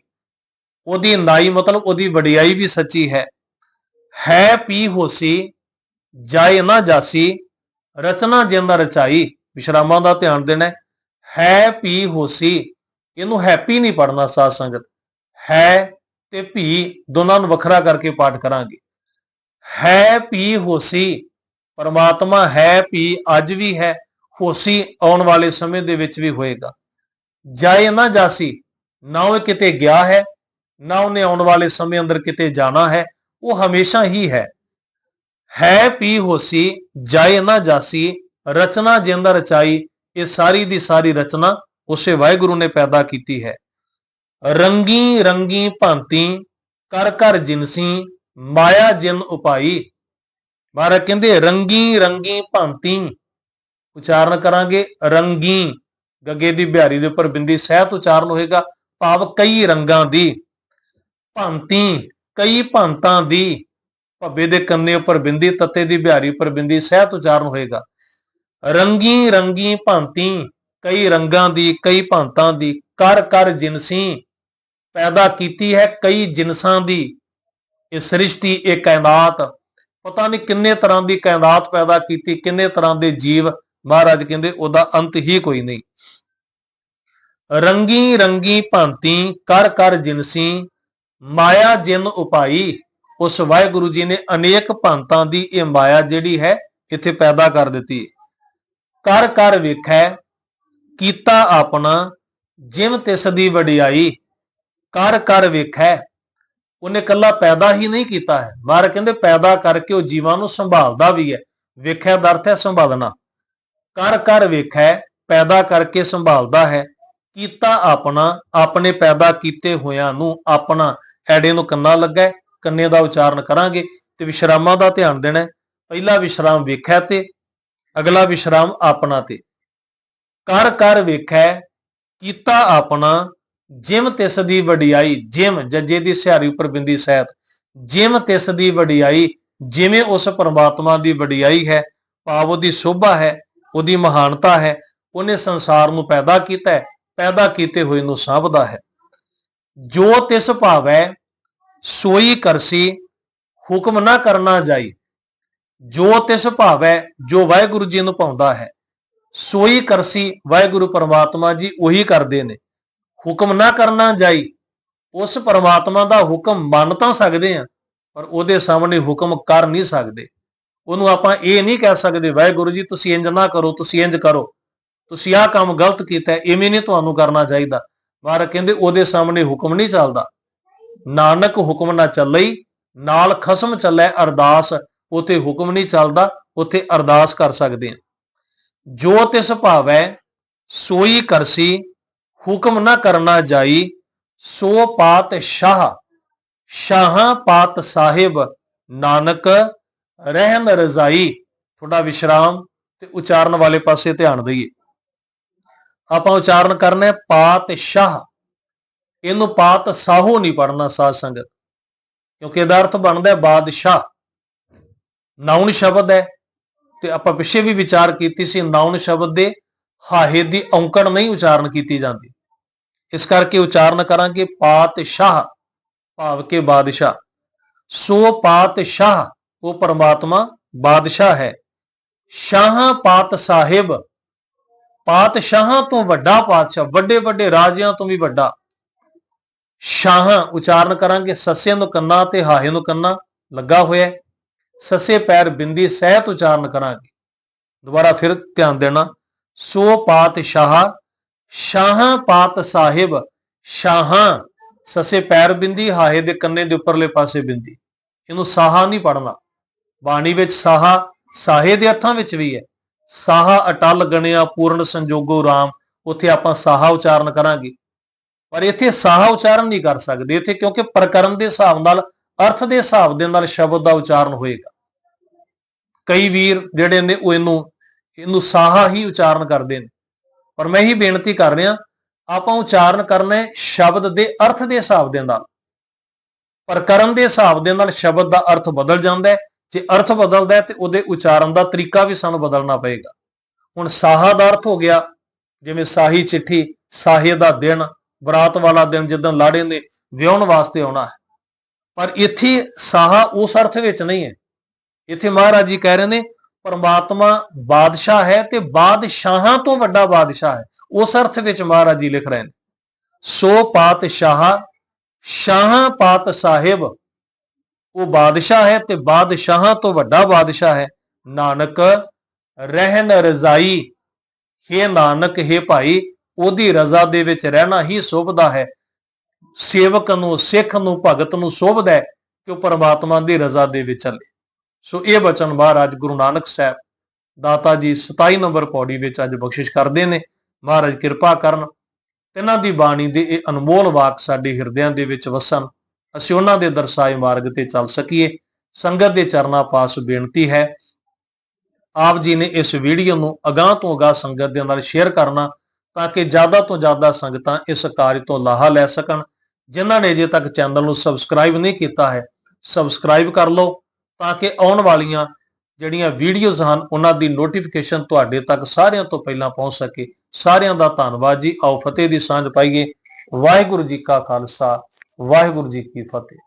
ਉਹਦੀ ਨਾਈ ਮਤਲਬ ਉਹਦੀ ਵਡਿਆਈ ਵੀ ਸੱਚੀ ਹੈ। ਹੈ ਪੀ ਹੋਸੀ, ਜਾਏ ਨਾ ਜਾਸੀ, ਰਚਨਾ ਜਿੰਦ ਰਚਾਈ, ਵਿਸ਼ਰਾਮਾਂ ਦਾ ਧਿਆਨ ਦੇਣਾ ਹੈ। ਪੀ ਹੋਸੀ, ਇਹਨੂੰ ਹੈਪੀ ਨਹੀਂ ਪੜਨਾ ਸਾਧ ਸੰਗਤ। ਹੈ ਤੇ ਭੀ ਦੋਨਾਂ ਨੂੰ ਵੱਖਰਾ ਕਰਕੇ ਪਾਠ ਕਰਾਂਗੇ। ਹੈ ਪੀ ਹੋਸੀ, ਪਰਮਾਤਮਾ ਹੈ ਪੀ, ਅੱਜ ਵੀ ਹੈ, ਹੋਸੀ ਆਉਣ ਵਾਲੇ ਸਮੇਂ ਦੇ ਵਿੱਚ ਵੀ ਹੋਏਗਾ। ਜਾਏ ਨਾ ਜਾਸੀ, ਨਾ ਉਹ ਕਿਤੇ ਗਿਆ ਹੈ ਨਾ ਉਹਨੇ ਆਉਣ ਵਾਲੇ ਸਮੇਂ ਅੰਦਰ ਕਿਤੇ ਜਾਣਾ ਹੈ, ਉਹ ਹਮੇਸ਼ਾ ਹੀ ਹੈ। ਹੈ ਪੀ ਹੋਸੀ ਜਾਏ ਨਾ ਜਾਸੀ, ਰਚਨਾ ਜਿੰਦ ਰਚਾਈ, ਇਹ ਸਾਰੀ ਦੀ ਸਾਰੀ ਰਚਨਾ ਉਸੇ ਵਾਹਿਗੁਰੂ ਨੇ ਪੈਦਾ ਕੀਤੀ ਹੈ। ਰੰਗੀ ਰੰਗੀ ਭਾਂਤੀ, ਕਰ ਕਰ ਜਿਨਸੀ, ਮਾਇਆ ਜਿਨ ਉਪਾਈ। ਮਹਾਰਾਜ ਕਹਿੰਦੇ, ਰੰਗੀ ਰੰਗੀ ਭਾਂਤੀ। ਉਚਾਰਨ ਕਰਾਂਗੇ, ਰੰਗੀ। ਗੱਗੇ ਦੀ ਬਿਹਾਰੀ ਦੇ ਉੱਪਰ ਬਿੰਦੀ ਸਹਿਤ ਉਚਾਰਨ ਹੋਏਗਾ, ਭਾਵ ਕਈ ਰੰਗਾਂ ਦੀ। ਭਾਂਤੀ, ਕਈ ਭਾਂਤਾਂ ਦੀ ਭੱਬੇ ਦੇ ਕੰਨੇ ਉੱਪਰ ਬਿੰਦੀ, ਤੱਤੇ ਦੀ ਬਿਹਾਰੀ ਉੱਪਰ ਬਿੰਦੀ, ਸਹਿਤ ਉਚਾਰਨ ਹੋਏਗਾ। ਰੰਗੀ ਰੰਗੀ ਭਾਂਤੀ, ਕਈ ਰੰਗਾਂ ਦੀ, ਕਈ ਭਾਂਤਾਂ ਦੀ, ਕਰ ਕਰ ਜਿਨਸੀ ਪੈਦਾ ਕੀਤੀ ਹੈ, ਕਈ ਜਿਨਸਾਂ ਦੀ। ਇਹ ਸ੍ਰਿਸ਼ਟੀ, ਇਹ ਕਾਇਨਾਤ, ਪਤਾ ਨਹੀਂ ਕਿੰਨੇ ਤਰ੍ਹਾਂ ਦੀ ਕਾਇਨਾਤ ਪੈਦਾ ਕੀਤੀ, ਕਿੰਨੇ ਤਰ੍ਹਾਂ ਦੇ ਜੀਵ, ਮਹਾਰਾਜ ਕਹਿੰਦੇ ਉਹਦਾ ਅੰਤ ਹੀ ਕੋਈ ਨਹੀਂ। ਰੰਗੀ ਰੰਗੀ ਭਾਂਤੀ, ਕਰ ਕਰ ਜਿਨਸੀ ਮਾਇਆ ਜਿਨ ਉਪਾਈ, ਉਸ ਵਾਹਿਗੁਰੂ ਜੀ ਨੇ ਅਨੇਕ ਭਾਂਤਾਂ ਦੀ ਇਹ ਮਾਇਆ ਜਿਹੜੀ ਹੈ, ਇੱਥੇ ਪੈਦਾ ਕਰ ਦਿੱਤੀ। ਕਰ ਕਰ ਵੇਖੈ, ਕੀਤਾ ਆਪਣਾ ਜਿਮ ਤਿਸ ਦੀ ਵਡਿਆਈ। ਕਰ ਕਰ ਵੇਖੈ, ਉਹਨੇ ਕੱਲਾ ਪੈਦਾ ਹੀ ਨਹੀਂ ਕੀਤਾ ਹੈ। ਮਾਰ ਕਹਿੰਦੇ ਪੈਦਾ ਕਰਕੇ ਉਹ ਜੀਵਾਂ ਨੂੰ ਸੰਭਾਲਦਾ ਵੀ ਹੈ। ਵੇਖਿਆ ਦਾ ਅਰਥ ਹੈ ਸੰਭਾਲਣਾ। ਕਰ ਕਰ ਵੇਖੈ, ਪੈਦਾ ਕਰਕੇ ਸੰਭਾਲਦਾ ਹੈ। ਕੀਤਾ ਆਪਣਾ, ਆਪਣੇ ਪੈਦਾ ਕੀਤੇ ਹੋਇਆਂ ਨੂੰ ਆਪਣਾ ਐਡੇ ਨੂੰ ਕੰਨਾ ਲੱਗਾ ਕੰਨੇ ਦਾ ਉਚਾਰਨ ਕਰਾਂਗੇ ਤੇ ਵਿਸ਼ਰਾਮਾਂ ਦਾ ਧਿਆਨ ਦੇਣਾ ਪਹਿਲਾ ਵਿਸ਼ਰਾਮ ਵੇਖਿਆ ਤੇ ਅਗਲਾ ਵਿਸ਼ਰਾਮ ਆਪਣਾ ਤੇ। ਕਰ ਕਰ ਵੇਖੈ ਕੀਤਾ ਆਪਣਾ, ਜਿਮ ਤਿਸ ਦੀ ਵਡਿਆਈ, ਜਿਮ ਜੱਜੇ ਦੀ ਸਿਹਾਰੀ ਉੱਪਰ ਬਿੰਦੀ ਸਹਿਤ, ਜਿਮ ਤਿਸ ਦੀ ਵਡਿਆਈ, ਜਿਵੇਂ ਉਸ ਪਰਮਾਤਮਾ ਦੀ ਵਡਿਆਈ ਹੈ, ਭਾਵ ਉਹਦੀ ਸ਼ੋਭਾ ਹੈ, ਉਹਦੀ ਮਹਾਨਤਾ ਹੈ, ਉਹਨੇ ਸੰਸਾਰ ਨੂੰ ਪੈਦਾ ਕੀਤਾ ਪੈਦਾ ਕੀਤੇ ਹੋਏ ਨੂੰ ਸਾਂਭਦਾ ਹੈ। ਜੋ ਤਿਸ ਭਾਵੈ ਸੋਈ ਕਰਸੀ ਹੁਕਮ ਨਾ ਕਰਨਾ ਜਾਈ। ਜੋ ਤਿਸ ਭਾਵੈ ਜੋ ਵਾਹਿਗੁਰੂ ਜੀ ਨੂੰ ਪਾਉਂਦਾ ਹੈ ਸੋਈ ਕਰਸੀ ਵਾਹਿਗੁਰੂ ਪਰਮਾਤਮਾ ਜੀ ਉਹੀ ਕਰਦੇ ਨੇ। ਹੁਕਮ ਨਾ ਕਰਨਾ ਜਾਈ ਉਸ ਪਰਮਾਤਮਾ ਦਾ ਹੁਕਮ ਮੰਨ ਤਾਂ ਸਕਦੇ ਆ ਪਰ ਉਹਦੇ ਸਾਹਮਣੇ ਹੁਕਮ ਕਰ ਨਹੀਂ ਸਕਦੇ। ਉਹਨੂੰ ਆਪਾਂ ਇਹ ਨਹੀਂ ਕਹਿ ਸਕਦੇ ਵਾਹਿਗੁਰੂ ਜੀ ਤੁਸੀਂ ਇੰਜ ਨਾ ਕਰੋ ਤੁਸੀਂ ਇੰਜ ਕਰੋ। ਤੁਸੀਂ ਆਹ ਕੰਮ ਗਲਤ ਕੀਤਾ ਹੈ, ਇਵੇਂ ਨਹੀਂ ਤੁਹਾਨੂੰ ਕਰਨਾ ਚਾਹੀਦਾ। ਮਹਾਰਾਜ ਕਹਿੰਦੇ ਉਹਦੇ ਸਾਹਮਣੇ ਹੁਕਮ ਨਹੀਂ ਚੱਲਦਾ। ਨਾਨਕ ਹੁਕਮ ਨਾ ਚੱਲਈ, ਨਾਲ ਖਸਮ ਚੱਲੇ ਅਰਦਾਸ, ਉਥੇ ਹੁਕਮ ਨਹੀਂ ਚੱਲਦਾ, ਉਥੇ ਅਰਦਾਸ ਕਰ ਸਕਦੇ ਆ ਜੋ ਤਿਸ ਭਾਵੈ, ਸੋਈ ਕਰਸੀ, ਹੁਕਮ ਨਾ ਕਰਨਾ ਜਾਈ, ਸੋ ਪਾਤ ਸ਼ਾਹ ਸ਼ਾਹ ਪਾਤ ਸਾਹਿਬ, ਨਾਨਕ ਰਹਿਮ ਰਜ਼ਾਈ। ਥੋੜਾ ਵਿਸ਼ਰਾਮ ਤੇ ਉਚਾਰਨ ਵਾਲੇ ਪਾਸੇ ਧਿਆਨ ਦਈਏ। ਆਪਾਂ ਉਚਾਰਨ ਕਰਨਾ ਹੈ ਪਾਤ ਇਹਨੂੰ ਪਾਤ ਸਾਹੋ ਨਹੀਂ ਪੜਨਾ ਸਾਧ ਸੰਗਤ, ਕਿਉਂਕਿ ਇਹਦਾ ਅਰਥ ਬਣਦਾ ਹੈ ਬਾਦਸ਼ਾਹ। ਨਾਉਨ ਸ਼ਬਦ ਹੈ, ਤੇ ਆਪਾਂ ਪਿੱਛੇ ਵੀ ਵਿਚਾਰ ਕੀਤੀ ਸੀ ਨਾਉਨ ਸ਼ਬਦ ਦੇ ਹਾਹੇ ਦੀ ਔਂਕੜ ਨਹੀਂ ਉਚਾਰਨ ਕੀਤੀ ਜਾਂਦੀ। ਇਸ ਕਰਕੇ ਉਚਾਰਨ ਕਰਾਂਗੇ ਪਾਤਸ਼ਾਹ ਭਾਵ ਕੇ ਬਾਦਸ਼ਾਹ। ਸੋ ਪਾਤਸ਼ਾਹ ਉਹ ਪਰਮਾਤਮਾ ਬਾਦਸ਼ਾਹ ਹੈ। ਸ਼ਾਹਾਂ ਪਾਤ ਸਾਹਿਬ ਪਾਤਸ਼ਾਹਾਂ ਤੋਂ ਵੱਡਾ ਪਾਤਸ਼ਾਹ, ਵੱਡੇ ਵੱਡੇ ਰਾਜਿਆਂ ਤੋਂ ਵੀ ਵੱਡਾ। ਸ਼ਾਹਾਂ ਉਚਾਰਨ ਕਰਾਂਗੇ ਸੱਸੇ ਨੂੰ ਕੰਨਾ ਤੇ ਹਾਹੇ ਨੂੰ ਕੰਨਾ ਲੱਗਾ ਹੋਇਆ ਸੱਸੇ ਪੈਰ ਬਿੰਦੀ ਸਹਿਤ ਉਚਾਰਨ ਕਰਾਂਗੇ। ਦੁਬਾਰਾ ਫਿਰ ਧਿਆਨ ਦੇਣਾ, ਸੋ ਪਾਤਸ਼ਾਹ ਸ਼ਾਹਾਂ ਪਾਤ ਸਾਹਿਬ ਸ਼ਾਹਾਂ ਸੱਸੇ ਪੈਰ ਬਿੰਦੀ, ਹਾਹੇ ਦੇ ਕੰਨੇ ਦੇ ਉੱਪਰਲੇ ਪਾਸੇ ਬਿੰਦੀ। ਇਹਨੂੰ ਸਾਹਾ ਨਹੀਂ ਪੜਨਾ ਬਾਣੀ ਵਿੱਚ ਸਾਹਾ, ਸਾਹੇ ਦੇ ਅਰਥਾਂ ਵਿੱਚ ਵੀ ਹੈ। ਸਾਹ ਅਟਲ ਗਣਿਆ ਪੂਰਨ ਸੰਜੋਗੋ ਰਾਮ, ਉੱਥੇ ਆਪਾਂ ਸਾਹ ਉਚਾਰਨ ਕਰਾਂਗੇ। ਪਰ ਇੱਥੇ ਸਾਹ ਉਚਾਰਨ ਨਹੀਂ ਕਰ ਸਕਦੇ, ਇੱਥੇ ਕਿਉਂਕਿ ਪ੍ਰਕਰਨ ਦੇ ਹਿਸਾਬ ਨਾਲ, ਅਰਥ ਦੇ ਹਿਸਾਬ ਦੇ ਨਾਲ ਸ਼ਬਦ ਦਾ ਉਚਾਰਨ ਹੋਏਗਾ। ਕਈ ਵੀਰ ਜਿਹੜੇ ਨੇ ਉਹ ਇਹਨੂੰ ਇਹਨੂੰ ਸਾਹਾ ਹੀ ਉਚਾਰਨ ਕਰਦੇ ਨੇ। ਪਰ ਮੈਂ ਹੀ ਬੇਨਤੀ ਕਰ ਰਿਹਾ, ਆਪਾਂ ਉਚਾਰਨ ਕਰਨਾ ਹੈ ਸ਼ਬਦ ਦੇ ਅਰਥ ਦੇ ਹਿਸਾਬ ਦੇ ਨਾਲ। ਪ੍ਰਕਰਨ ਦੇ ਹਿਸਾਬ ਦੇ ਨਾਲ ਸ਼ਬਦ ਦਾ ਅਰਥ ਬਦਲ ਜਾਂਦਾ ਹੈ ਜੇ ਅਰਥ ਬਦਲਦਾ ਹੈ ਤੇ ਉਹਦੇ ਉਚਾਰਨ ਦਾ ਤਰੀਕਾ ਵੀ ਸਾਨੂੰ ਬਦਲਣਾ ਪਏਗਾ। ਹੁਣ ਸਾਹਾ ਦਾ ਅਰਥ ਹੋ ਗਿਆ, ਜਿਵੇਂ ਸਾਹੀ ਚਿੱਠੀ, ਸਾਹੇ ਦਾ ਦਿਨ, ਬਰਾਤ ਵਾਲਾ ਦਿਨ ਜਦੋਂ ਲਾੜੇ ਨੇ, ਵਿਆਹਣ ਵਾਸਤੇ ਆਉਣਾ ਹੈ। ਪਰ ਇੱਥੇ ਸਾਹਾ ਉਸ ਅਰਥ ਵਿੱਚ ਨਹੀਂ ਹੈ। ਇੱਥੇ ਮਹਾਰਾਜ ਜੀ ਕਹਿ ਰਹੇ ਨੇ, ਪਰਮਾਤਮਾ ਬਾਦਸ਼ਾਹ ਹੈ ਤੇ ਬਾਦਸ਼ਾਹਾਂ ਤੋਂ ਵੱਡਾ ਬਾਦਸ਼ਾਹ ਹੈ। ਉਸ ਅਰਥ ਵਿੱਚ ਮਹਾਰਾਜ ਜੀ ਲਿਖ ਰਹੇ ਨੇ, ਸੋ ਪਾਤਸ਼ਾਹ, ਸ਼ਾਹਾਂ ਪਾਤ ਸਾਹਿਬ ਉਹ ਬਾਦਸ਼ਾਹ ਹੈ ਤੇ ਬਾਦਸ਼ਾਹਾਂ ਤੋਂ ਵੱਡਾ ਬਾਦਸ਼ਾਹ ਹੈ। ਨਾਨਕ, ਰਹਿਣ ਰਜ਼ਾਈ, ਹੈ ਨਾਨਕ, ਹੈ ਭਾਈ, ਉਹਦੀ ਰਜ਼ਾ ਦੇ ਵਿੱਚ ਰਹਿਣਾ ਹੀ ਸ਼ੋਭਦਾ ਹੈ। ਸੇਵਕ ਨੂੰ, ਸਿੱਖ ਨੂੰ, ਭਗਤ ਨੂੰ ਸ਼ੋਭਦਾ ਹੈ ਕਿ ਉਹ ਪਰਮਾਤਮਾ ਦੀ ਰਜ਼ਾ ਦੇ ਵਿੱਚ ਚੱਲੇ। ਸੋ ਇਹ ਬਚਨ ਮਹਾਰਾਜ ਗੁਰੂ ਨਾਨਕ ਸਾਹਿਬ, ਦਾਤਾ ਜੀ 27 ਨੰਬਰ ਪੌੜੀ ਵਿੱਚ ਅੱਜ ਬਖਸ਼ਿਸ਼ ਕਰਦੇ ਨੇ। ਮਹਾਰਾਜ ਕਿਰਪਾ ਕਰਨ ਇਹਨਾਂ ਦੀ ਬਾਣੀ ਦੇ ਇਹ ਅਨਮੋਲ ਵਾਕ ਸਾਡੇ ਹਿਰਦਿਆਂ ਦੇ ਵਿੱਚ ਵਸਣ। ਅਸੀਂ ਉਹਨਾਂ ਦੇ ਦਰਸਾਏ ਮਾਰਗ ਤੇ ਚੱਲ ਸਕੀਏ। ਸੰਗਤ ਦੇ ਚਰਨਾਂ ਪਾਸ ਬੇਨਤੀ ਹੈ। ਆਪ ਜੀ ਨੇ ਇਸ ਵੀਡੀਓ ਨੂੰ ਅਗਾਹ ਤੋਂ ਅਗਾਹ ਸੰਗਤ ਦੇ ਨਾਲ ਸ਼ੇਅਰ ਕਰਨਾ ਤਾਂ ਕਿ ਜ਼ਿਆਦਾ ਤੋਂ ਜ਼ਿਆਦਾ ਸੰਗਤਾਂ ਇਸ ਕਾਰਜ ਤੋਂ ਲਾਹਾ ਲੈ ਸਕਣ। ਜਿਨ੍ਹਾਂ ਨੇ ਅਜੇ ਤੱਕ ਚੈਨਲ ਨੂੰ ਸਬਸਕ੍ਰਾਈਬ ਨਹੀਂ ਕੀਤਾ ਹੈ, ਸਬਸਕ੍ਰਾਈਬ ਕਰ ਲਓ ਤਾਂ ਕਿ ਆਉਣ ਵਾਲੀਆਂ ਜਿਹੜੀਆਂ ਵੀਡੀਓਜ਼ ਹਨ, ਉਹਨਾਂ ਦੀ ਨੋਟੀਫਿਕੇਸ਼ਨ ਤੁਹਾਡੇ ਤੱਕ ਸਾਰਿਆਂ ਤੋਂ ਪਹਿਲਾਂ ਪਹੁੰਚ ਸਕੇ। ਸਾਰਿਆਂ ਦਾ ਧੰਨਵਾਦ ਜੀ। ਆਓ ਫਤਿਹ ਦੀ ਸਾਂਝ ਪਾਈਏ। ਵਾਹਿਗੁਰੂ ਜੀ ਕਾ ਖਾਲਸਾ। ਵਾਹਿਗੁਰੂ ਜੀ ਕੀ ਫਤਿਹ।